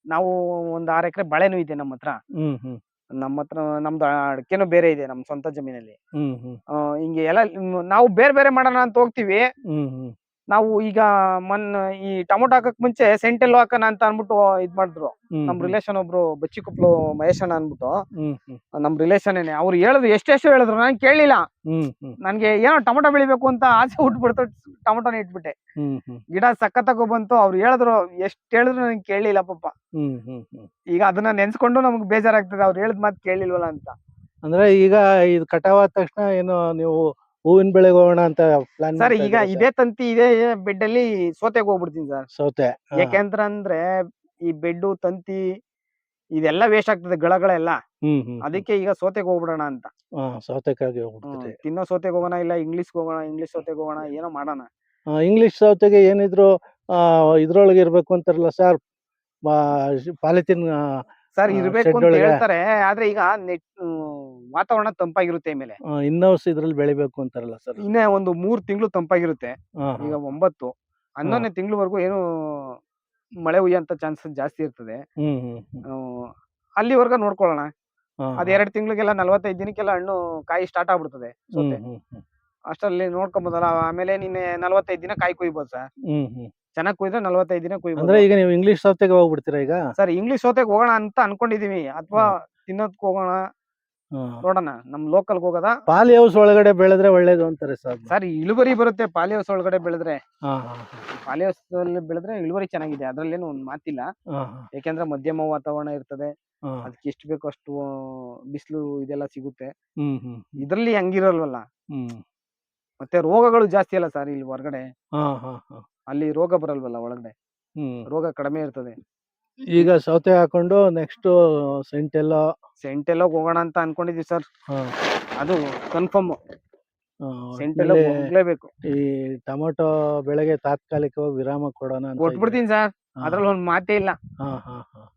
ನಾವು ಒಂದ್ ಆರ್ ಎಕರೆ ಬಳೆನೂ ಇದೆ ನಮ್ಮ ಹತ್ರ. ಹ್ಮ್ ಹ್ಮ್. ನಮ್ಮ ಹತ್ರ ನಮ್ದು ಅಡಕೆನೂ ಬೇರೆ ಇದೆ ನಮ್ ಸ್ವಂತ ಜಮೀನಲ್ಲಿ. ಹ್ಮ್ ಹ್ಮ್. ಆ, ಹಿಂಗೆ ಎಲ್ಲ ಮ್, ನಾವು ಬೇರೆ ಬೇರೆ ಮಾಡೋಣ ಅಂತ ಹೋಗ್ತಿವಿ. ಹ್ಮ್ ಹ್ಮ್. ನಾವು ಈಗ ಮೊನ್ ಈ ಟೊಮೊಟೊ ಹಾಕಕ್ ಮುಂಚೆ ಸೆಂಟೆಲ್ ಹಾಕೋಣ ಅಂತ ಅನ್ಬಿಟ್ಟು ಇದ್ ಮಾಡಿದ್ರು. ನಮ್ ರಿಲೇಶನ್ ಒಬ್ರು ಬಚ್ಚಿಕೊಪ್ಲು ಮಹೇಶ್ ಅಣ್ಣ ಅನ್ಬಿಟ್ಟು ನಮ್ ರಿಲೇಶನ್ ರಿಲೇಷನ್ ಅವ್ರು ಹೇಳಿದ್ರು ಎಷ್ಟೆಷ್ಟು ಹೇಳಿದ್ರು ನಾನು ಕೇಳಿಲ್ಲ. ನನ್ಗೆ ಏನೋ ಟೊಮೊಟೊ ಬೆಳಿಬೇಕು ಅಂತ ಆಸೆ ಉಟ್ಬಿಡ್ತು ಟೊಮೊಟೊನ ಇಟ್ಬಿಟ್ಟೆ. ಗಿಡ ಸಖತ್ತಾಗೋ ಬಂತು ಅವ್ರು ಹೇಳಿದ್ರು ಎಷ್ಟ್ ಹೇಳಿದ್ರು ನನ್ಗೆ ಕೇಳಿಲ್ಲ ಪಾಪ. ಈಗ ಅದನ್ನ ನೆನ್ಸ್ಕೊಂಡು ನಮ್ಗೆ ಬೇಜಾರಾಗ್ತದೆ ಅವ್ರು ಹೇಳಿದ್ ಮಾತು ಕೇಳಿಲ್ವಲ್ಲ ಅಂತ. ಅಂದ್ರೆ ಈಗ ಇದು ಆದ ತಕ್ಷಣ ಏನು ನೀವು ಹೂವಿನ ಬೆಳೆಗೆ ಹೋಗೋಣ ಅಂತ ಪ್ಲಾನ್ ಸರ್ ಈಗ ಇದೇ ತಂತಿ ಇದೇ ಬೆಡ್ ಅಲ್ಲಿ ಸೋತೆಗೆ ಹೋಗ್ಬಿಡ್ತೀನಿ ಸರ್. ಸೌತೆ ಹಾ. ಅಂದ್ರೆ ಈ ಬೆಡ್ಡು ತಂತಿ ಇದೆಲ್ಲ ವೇಸ್ಟ್ ಆಗ್ತದೆ ಗಳಗಳೆಲ್ಲ. ಹ್ಮ್ ಹ್ಮ್ ಅದಕ್ಕೆ ಈಗ ಸೋತೆಗೆ ಹೋಗ್ಬಿಡೋಣ ಅಂತ. ಹಾ ಸೌತೆಕಾಗಿ ಹ್ಮ್. ಹೋಗ್ಬಿಡ್ತೀರಿ ತಿನ್ನೋ ಸೋತೆಗೆ ಹೋಗೋಣ ಇಲ್ಲ ಇಂಗ್ಲಿಷ್ ಹೋಗೋಣ ಇಂಗ್ಲಿಷ್ ಸೋತೆಗೆ ಹೋಗೋಣ ಏನೋ ಮಾಡೋಣ. ಇಂಗ್ಲಿಷ್ ಸೌತೆಗೆ ಏನಿದ್ರು ಆ ಇದ್ರೊಳಗೆ ಇರ್ಬೇಕು ಅಂತಾರಲ್ಲ ಸರ್ ಪಾಲಿಥಿನ್ ಸರ್ ಇರ್ಬೇಕು shed ಅಂತ ಒಳಗೆ. ಹೇಳ್ತಾರೆ ಆದ್ರೆ ಈಗ ನೆಟ್ ವಾತಾವರಣ ತಂಪಾಗಿರುತ್ತೆ ಮೇಲೆ. ವರ್ಷ ಇದ್ರಲ್ಲಿ ಬೆಳಿಬೇಕು ಅಂತಾರಲ್ಲ ಸರ್? ಇನ್ನೇ ಒಂದು ಮೂರ್ ತಿಂಗಳು ತಂಪಾಗಿರುತ್ತೆ. ಈಗ ಒಂಬತ್ತು. ಹನ್ನೊಂದನೇ ತಿಂಗಳವರೆಗೂ ಏನು ಮಳೆ ಹುಯ್ಯಂತ ಚಾನ್ಸಸ್ ಜಾಸ್ತಿ ಇರ್ತದೆ. ಅಲ್ಲಿವರೆಗೂ ನೋಡ್ಕೊಳ್ಳೋಣ. ಅದ್. ಎರಡ್ ತಿಂಗಳಿಗೆಲ್ಲ ನಲವತ್ತೈದು ದಿನಕ್ಕೆಲ್ಲ ಹಣ್ಣು ಕಾಯಿ ಸ್ಟಾರ್ಟ್ ಆಗ್ಬಿಡ್ತದೆ ಸೌತೆ. ಅಷ್ಟರಲ್ಲಿ ನೋಡ್ಕೊಂಬೋದಲ್ಲ ಆಮೇಲೆ ನಿನ್ನೆ ನಲವತ್ತೈದು ದಿನ ಕಾಯಿ ಕುಯ್ಬೋದು ಸರ್. ಚೆನ್ನಾಗಿ ಕುಯ್ದ್ರೆ ನಲವತ್ತೈದು ದಿನ ಅಂದ್ರೆ ಕುಯ್ಬೋದು ಈಗ ನೀವು ಇಂಗ್ಲಿಷ್ ಸೌತೆಗೆ ಹೋಗ್ಬಿಡ್ತೀರಾ ಈಗ? ಸರ್ ಇಂಗ್ಲಿಷ್ ಸೌತೆಗೆ ಹೋಗೋಣ ಅಂತ ಅನ್ಕೊಂಡಿದೀವಿ. ಅಥವಾ ತಿನ್ನೋದಕ್ಕೆ ಹೋಗೋಣ ನೋಡೋಣ ನಮ್ ಲೋಕಲ್ ಹೋಗೋದ? ಪಾಲಿ ಹೌಸ್ ಒಳಗಡೆ ಬೆಳೆದ್ರೆ ಒಳ್ಳೇದು ಅಂತಾರೆ ಸರ್. ಸರ್ ಇಳುವರಿ ಬರುತ್ತೆ ಪಾಲಿ ಹೌಸ್ ಒಳಗಡೆ ಬೆಳೆದ್ರೆ. ಪಾಲಿ ಹೌಸ್ ಅಲ್ಲಿ ಬೆಳೆದ್ರೆ ಇಳುವರಿ ಚೆನ್ನಾಗಿದೆ ಅದ್ರಲ್ಲೇನು ಒಂದ್ ಮಾತಿಲ್ಲ. ಯಾಕೆಂದ್ರೆ ಮಧ್ಯಮ ವಾತಾವರಣ ಇರ್ತದೆ ಅದಕ್ಕೆ ಎಷ್ಟು ಬೇಕೋ ಅಷ್ಟು ಬಿಸಿಲು ಇದೆಲ್ಲ ಸಿಗುತ್ತೆ. ಇದ್ರಲ್ಲಿ ಹಂಗಿರಲ್ವಲ್ಲ? ಹ್ಮ್. ಮತ್ತೆ ರೋಗಗಳು ಜಾಸ್ತಿ ಅಲ್ಲ ಸರ್ ಇಲ್ಲಿ ಹೊರಗಡೆ? ಅಲ್ಲಿ ರೋಗ ಬರಲ್ವಲ್ಲ ಒಳಗಡೆ? ರೋಗ ಕಡಿಮೆ ಇರ್ತದೆ. ಈಗ ಸೌತೆ ಹಾಕೊಂಡು ನೆಕ್ಸ್ಟ್ ಸೆಂಟ್ ಎಲೊಗೆ ಹೋಗೋಣ ಅಂತ ಅನ್ಕೊಂಡಿದೀವಿ ಸರ್. ಅದು ಕನ್ಫರ್ಮ್ ಸೆಂಟ್ ಹೋಗಲೇಬೇಕು ಹೋಗ್ಲೇಬೇಕು. ಈ ಟೊಮೊಟೊ ಬೆಳೆಗೆ ತಾತ್ಕಾಲಿಕವಾಗಿ ವಿರಾಮ ಕೊಡೋಣ ಅಂತ ಕೊಟ್ಬಿಡ್ತೀನಿ ಸರ್. ಅದ್ರಲ್ಲಿ ಒಂದ್ ಮಾತೇ ಇಲ್ಲ.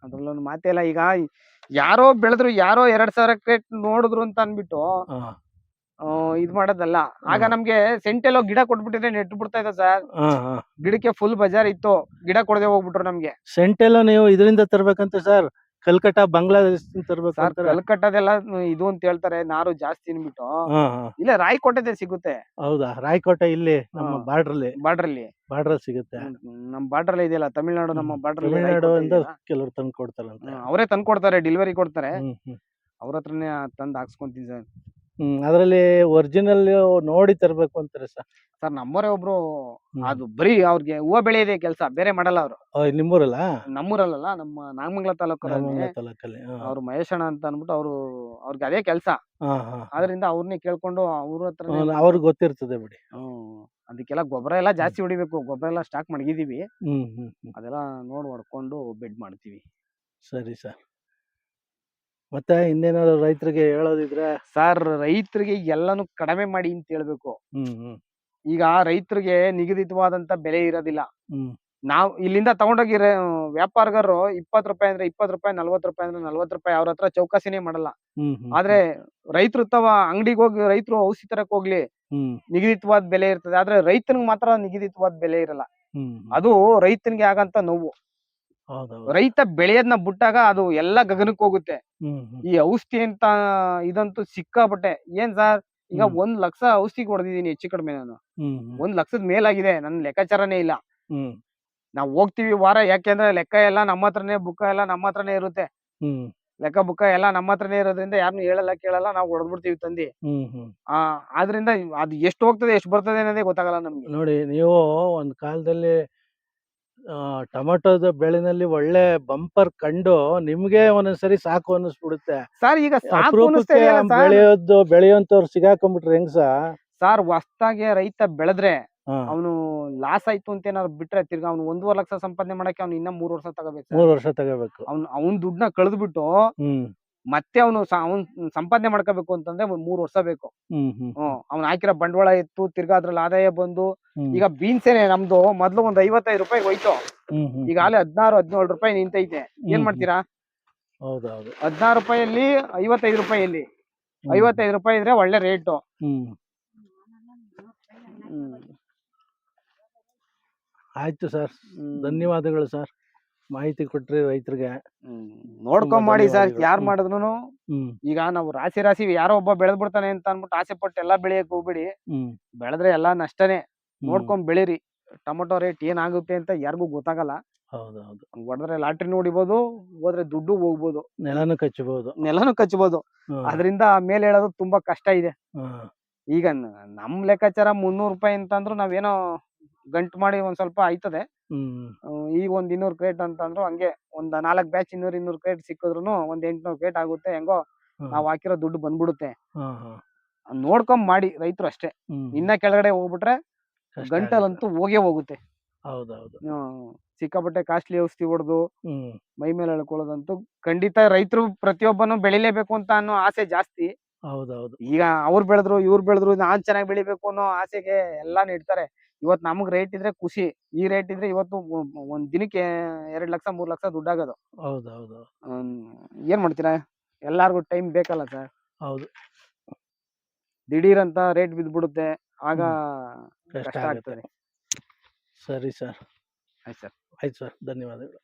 ಅದ್ರಲ್ಲಿ ಒಂದ್ ಮಾತೇ ಇಲ್ಲ. ಈಗ ಯಾರೋ ಬೆಳೆದ್ರು ಯಾರೋ ಎರಡ್ ಸಾವಿರ ಕ್ರೇಟ್ ನೋಡಿದ್ರು ಅಂತ ಅನ್ಬಿಟ್ಟು ಇದ್ ಮಾಡೋದಲ್ಲ. ಆಗ. ನಮ್ಗೆ ಸೆಂಟೆಲ್ಲೋ ಗಿಡ ಕೊಟ್ಬಿಟ್ಟಿದ್ರೆ ನೆಟ್ ಬಿಡ್ತಾ ಇದೆ ಸರ್. ಗಿಡಕ್ಕೆ ಫುಲ್ ಬಜಾರ್ ಇತ್ತು. ಗಿಡ ಕೊಡದೆ ಹೋಗ್ಬಿಟ್ರು ನಮ್ಗೆ. ಸೆಂಟೆಲ್ಲೋ ನೀವು ಇದರಿಂದ ತರ್ಬೇಕಂತ ಸರ್? ಕಲ್ಕಟ್ಟ ಬಂಗ್ಲಾದೇಶ್ ಕಲ್ಕಟ್ಟದೆಲ್ಲ ಸರ್ ಅಂತಾರೆ ಕಲ್ ಕಟ್ಟೋದೆಲ್ಲ ಇದು ಅಂತ ಹೇಳ್ತಾರೆ ನಾರು ಜಾಸ್ತಿ ಅನ್ಬಿಟ್ಟು ಇಲ್ಲ ರಾಯಕೋಟೆ ಸಿಗುತ್ತೆ. ಹೌದಾ? ರಾಯಕೋಟೆ ಇಲ್ಲಿ ನಮ್ಮ ಬಾರ್ಡರ್ ಬಾರ್ಡ್ರಲ್ಲಿ. ಬಾರ್ಡ್ರಲ್ಲಿ. ಬಾರ್ಡ್ರಲ್ಲಿ ಸಿಗುತ್ತೆ. ನಮ್ ಬಾರ್ಡ್ರಲ್ಲಿ ಇದೆಯಲ್ಲ ತಮಿಳ್ನಾಡು ನಮ್ಮ. ಬಾರ್ಡರ್ ತಮಿಳ್ನಾಡು ಇಂದ ಕೆಲವ್ರು ತಂದು ಕೊಡ್ತಾರಂತೆ ಅವರೇ ತಂದ್ ಕೊಡ್ತಾರೆ ಡೆಲಿವರಿ ಕೊಡ್ತಾರೆ. ಅವ್ರ ಹತ್ರನೇ ತಂದ್ ಹಾಕ್ಸ್ಕೊಂತೀನಿ ಸರ್. ಹ್ಮ್ ಅದ್ರಲ್ಲಿ ಒರಿಜಿನಲ್ ನೋಡಿ ತರಬೇಕು ಅಂತಾರೆ ಸರ್. ಸರ್ ನಮ್ಮೂರೇ ಒಬ್ರು. ಅದು ಬರೀ ಅವ್ರಿಗೆ ಹೂವು ಬೆಳೆಯದೆ ಕೆಲಸ ಬೇರೆ ಮಾಡಲ್ಲ ಅವರು. ನಿಮ್ಮೂರಲ್ಲ? ನಮ್ಮೂರಲ್ಲ ನಮ್ಮ ನಾಗಮಂಗಲ ತಾಲೂಕಲ್ಲಿ ತಾಲೂಕಲ್ಲಿ. ಅವ್ರು ಮಹೇಶಣ್ಣ ಅಂತ ಅನ್ಬಿಟ್ಟು ಅವರು ಅವ್ರಿಗೆ ಅದೇ ಕೆಲಸ. ಅದರಿಂದ ಅವ್ರನ್ನೇ ಕೇಳ್ಕೊಂಡು ಅವ್ರ ಹತ್ರ ಅವ್ರಿಗೆ ಗೊತ್ತಿರ್ತದೆ ಬಿಡಿ. ಅದಕ್ಕೆಲ್ಲ ಗೊಬ್ಬರ ಎಲ್ಲ ಜಾಸ್ತಿ ಹೊಡಿಬೇಕು. ಗೊಬ್ಬರ ಎಲ್ಲ ಸ್ಟಾಕ್ ಮಡಗಿದೀವಿ. ಅದೆಲ್ಲ ನೋಡ್ ಹೊಡ್ಕೊಂಡು ಬೆಡ್ ಮಾಡ್ತೀವಿ. ಸರಿ ಸರ್. ಮತ್ತೆ ಇನ್ನೇನಾದ್ರು ರೈತರಿಗೆ ಹೇಳೋದಿದ್ರೆ ಸರ್ ರೈತರಿಗೆ ಎಲ್ಲಾನು ಕಡಿಮೆ ಮಾಡಿ ಅಂತ ಹೇಳ್ಬೇಕು. ಹ್ಮ್ ಹ್ಮ್. ಈಗ ರೈತರಿಗೆ ನಿಗದಿತವಾದಂತ ಬೆಲೆ ಇರೋದಿಲ್ಲ. ಹ್ಮ್. ನಾವ್ ಇಲ್ಲಿಂದ ತಗೊಂಡೋಗಿ ರೇ- ವ್ಯಾಪಾರಗಾರರು ಇಪ್ಪತ್ ರೂಪಾಯಿ ಅಂದ್ರೆ ಇಪ್ಪತ್ ರೂಪಾಯಿ ನಲ್ವತ್ ರೂಪಾಯಿ ಅಂದ್ರೆ ನಲ್ವತ್ ರೂಪಾಯಿ ಅವ್ರ ಹತ್ರ ಚೌಕಾಸಿನೇ ಮಾಡಲ್ಲ. ಹ್ಮ್ ಹ್ಮ್ ಆದ್ರೆ ರೈತರು ತವ ಅಂಗಡಿಗೆ ಹೋಗಿ ರೈತರು ಔಷಧಿ ತರಕ್ ಹೋಗ್ಲಿ ಹ್ಮ್. ನಿಗದಿತವಾದ ಬೆಲೆ ಇರ್ತದೆ. ಆದ್ರೆ ರೈತನಿಗೆ ಮಾತ್ರ ನಿಗದಿತವಾದ ಬೆಲೆ ಇರಲ್ಲ. ಹ್ಮ್ ಹ್ಮ್. ಅದು ರೈತನಿಗೆ ಆಗಂತ ನೋವು. ರೈತ ಬೆಳೆಯದ್ನ ಬಿಟ್ಟಾಗ ಅದು ಎಲ್ಲ ಗಗನಕ್ಕೆ ಹೋಗುತ್ತೆ. ಈ ಔಷಧಿ ಅಂತ ಇದಂತೂ ಸಿಕ್ಕಾಪಟ್ಟೆ. ಏನ್ ಸರ್? ಈಗ. ಒಂದ್ ಲಕ್ಷ ಔಷಧಿ ಹೊಡೆದಿದ್ದೀನಿ ಹೆಚ್ಚು ಕಡಿಮೆ ನಾನು. ಒಂದ್ ಲಕ್ಷದ ಮೇಲಾಗಿದೆ. ನನ್ ಲೆಕ್ಕಾಚಾರನೇ ಇಲ್ಲ. ಹ್ಮ್. ನಾವ್ ಹೋಗ್ತಿವಿ ವಾರ. ಯಾಕೆಂದ್ರೆ ಲೆಕ್ಕ ಎಲ್ಲ ನಮ್ಮ ಹತ್ರನೇ ಬುಕ್ಕ ಎಲ್ಲ ನಮ್ಮ ಹತ್ರನೇ ಇರುತ್ತೆ. ಲೆಕ್ಕ ಬುಕ್ಕ ಎಲ್ಲ ನಮ್ಮ ಹತ್ರನೇ ಇರೋದ್ರಿಂದ ಯಾರನ್ನು ಹೇಳಲ್ಲ ಕೇಳಲ್ಲ ನಾವು ಹೊಡೆದ್ಬಿಡ್ತೀವಿ ತಂದಿ. ಆ ಆದ್ರಿಂದ ಅದು ಎಷ್ಟು ಹೋಗ್ತದೆ ಎಷ್ಟು ಬರ್ತದೆ ಅನ್ನೋದೇ ಗೊತ್ತಾಗಲ್ಲ ನಮ್ಗೆ. ನೋಡಿ ನೀವು ಒಂದ್ ಕಾಲದಲ್ಲಿ ಟೊಮೊಟೊದ ಬೆಳೆನಲ್ಲಿ ಒಳ್ಳೆ ಬಂಪರ್ ಕಂಡು ನಿಮ್ಗೆ ಒಂದೊಂದ್ಸರಿ ಸಾಕು ಅನ್ನಿಸ್ಬಿಡುತ್ತೆ. ಸರ್ ಈಗ ಸಾಕು ಅಪರೂಪಕ್ಕೆ ಅನ್ನಿಸ್ತಾ ಇದೆಯಲ್ಲ ಸರ್? ಬೆಳೆಯೋದು ಬೆಳೆಯೋಂತವ್ರು ಸಿಗಾಕೊಂಡ್ಬಿಟ್ರೆ ಹೆಂಗ್ ಸಾ ಸರ್ ಹೊಸ್ದಾಗೆ ರೈತ ಬೆಳೆದ್ರೆ ಅವನು ಲಾಸ್ ಆಯ್ತು ಅಂತ ಏನಾದ್ರು ಬಿಟ್ರೆ ತಿರ್ಗಾ ಅವ್ನು ಒಂದೂವರೆ ಲಕ್ಷ ಸಂಪಾದನೆ ಮಾಡಕ್ಕೆ ಅವ್ನು ಇನ್ನ ಮೂರ್ ವರ್ಷ ತಗೋಬೇಕು ಮೂರ್ ವರ್ಷ ತಗೋಬೇಕು. ಅವ್ನು ಅವ್ನ್ ದುಡ್ಡನ್ನ ಕಳೆದ್ಬಿಟ್ಟು ಹ್ಮ್. ಮತ್ತೆ ಅವನು ಅವ್ನ್ ಸಂಪಾದನೆ ಮಾಡ್ಕೋಬೇಕು ಅಂತಂದ್ರೆ ಒಂದ್ ಮೂರ್ ವರ್ಷ ಬೇಕು. ಅವ್ನ್ ಹಾಕಿರೋ ಬಂಡವಾಳ ಇತ್ತು ತಿರ್ಗಾ ಅದ್ರಲ್ಲಿ ಆದಾಯ ಬಂದು ಈಗ ಬೀನ್ಸ್ ಏನೇ ನಮ್ದು ಮೊದ್ಲು ಒಂದ್ ಐವತ್ತೈದು ರೂಪಾಯಿ ಹೋಯ್ತು. ಈಗ ಅಲ್ಲಿ ಹದಿನಾರು ಹದಿನೇಳು ರೂಪಾಯಿ ನಿಂತೈತೆ. ಏನ್. ಮಾಡ್ತೀರಾ? ಹದಿನಾರು ರೂಪಾಯಲ್ಲಿ ಐವತ್ತೈದು ರೂಪಾಯಲ್ಲಿ. ಐವತ್ತೈದು ರೂಪಾಯಿ ಇದ್ರೆ ಒಳ್ಳೆ ರೇಟು. ಆಯ್ತು ಸರ್. ಧನ್ಯವಾದಗಳು ಸರ್. ಮಾಹಿತಿ ಕೊಟ್ರಿ ರೈತರಿಗೆ ನೋಡ್ಕೊಂಡ್ ಮಾಡಿ ಸರ್ ಯಾರು. ಮಾಡಿದ್ರು ಹ್ಮ್. ಈಗ ನಾವು ರಾಶಿ ರಾಶಿ ಯಾರೋ ಒಬ್ಬ ಬೆಳೆದ್ ಬಿಡ್ತಾನೆ ಅಂತ ಅನ್ಬಿಟ್ಟು ಆಸೆ ಪಟ್ಟು ಎಲ್ಲಾ ಬೆಳೆಯಕ್ ಹೋಗ್ಬಿಡಿ. ಹ್ಮ್. ಬೆಳೆದ್ರೆ ಎಲ್ಲಾ ನಷ್ಟನೇ. ನೋಡ್ಕೊಂಡ್ ಬೆಳಿರಿ. ಟೊಮೊಟೊ ರೇಟ್ ಏನಾಗುತ್ತೆ ಅಂತ ಯಾರಿಗೂ ಗೊತ್ತಾಗಲ್ಲ. ಹೌದೌದು. ಹೊಡೆದ್ರೆ ಲಾಟ್ರಿ ನೋಡಿಬಹುದು ಹೋದ್ರೆ ದುಡ್ಡು ಹೋಗ್ಬೋದು. ನೆಲನು ಕಚ್ಚಬಹುದು ನೆಲನು ಕಚ್ಚಬಹುದು. ಅದರಿಂದ ಮೇಲೆ ಹೇಳೋದು ತುಂಬಾ ಕಷ್ಟ ಇದೆ. ಈಗ ನ- ನಮ್ ಲೆಕ್ಕಾಚಾರ ಮುನ್ನೂರು ರೂಪಾಯಿ ಅಂತಂದ್ರು ನಾವೇನೋ ಗಂಟು ಮಾಡಿ ಒಂದ್ ಸ್ವಲ್ಪ ಆಯ್ತದೆ. ಹ್ಮ್. ಈಗ ಒಂದ್ ಇನ್ನೂರ್ ಕ್ರೇಟ್ ಅಂತಂದ್ರು ಹಂಗೆ ಒಂದ್ ನಾಲ್ಕ್ ಬ್ಯಾಚ್ ಇನ್ನೂರ್ ಇನ್ನೂರ್ ಕ್ರೇಟ್ ಸಿಕ್ಕಿದ್ರು ಒಂದ್ ಎಂಟ್ನೂರ್ ಕ್ರೇಟ್ ಆಗುತ್ತೆ ಹೆಂಗೋ. ನಾವ್ ಹಾಕಿರೋ ದುಡ್ಡು ಬಂದ್ಬಿಡುತ್ತೆ. ನೋಡ್ಕೊಂಡ್ ಮಾಡಿ ರೈತರು ಅಷ್ಟೇ. ಇನ್ನ ಕೆಳಗಡೆ ಹೋಗ್ಬಿಟ್ರೆ ಗಂಟಲಂತೂ ಹೋಗೇ ಹೋಗುತ್ತೆ. ಹೌದೌದು. ಸಿಕ್ಕಾಪಟ್ಟೆ ಕಾಸ್ಟ್ಲಿ ಔಷಧಿ ಹೊಡೆದು ಮೈ ಮೇಲೆ ಎಳ್ಕೊಳ್ಳೋದಂತೂ ಖಂಡಿತ ರೈತರು ಪ್ರತಿಯೊಬ್ಬನು ಬೆಳಿಲೇಬೇಕು ಅಂತ ಅನ್ನೋ ಆಸೆ ಜಾಸ್ತಿ. ಹೌದೌದು. ಈಗ ಅವ್ರು ಬೆಳೆದ್ರು ಇವ್ರು ಬೆಳೆದ್ರು ನಾನ್ ಚೆನ್ನಾಗಿ ಬೆಳಿಬೇಕು ಅನ್ನೋ ಆಸೆಗೆ ಎಲ್ಲಾ ಇಡ್ತಾರೆ. ಇವತ್ ನಮಗ್ ರೇಟ್ ಇದ್ರೆ ಖುಷಿ. ಈ ರೇಟ್ ಇದ್ರೆ ಇವತ್ತು ಒಂದ್ ದಿನಕ್ಕೆ ಎರಡ್ ಲಕ್ಷ ಮೂರ್ ಲಕ್ಷ ದುಡ್ಡಾಗೋದು. ಹೌದು ಹೌದು ಏನ್ ಮಾಡ್ತೀರಾ? ಎಲ್ಲಾರ್ಗು ಟೈಮ್ ಬೇಕಲ್ಲ ಸರ್ ಹೌದು. ದಿಢೀರ್ ಅಂತ ರೇಟ್ ಬಿದ್ಬಿಡುತ್ತೆ. ಆಗ ಕಷ್ಟ ಕಷ್ಟ ಆಗುತ್ತೆ. ಆಗ್ತದೆ ಸರಿ ಸರ್ ಆಯ್ತು ಸರ್ ಆಯ್ತು ಸರ್ ಧನ್ಯವಾದಗಳು.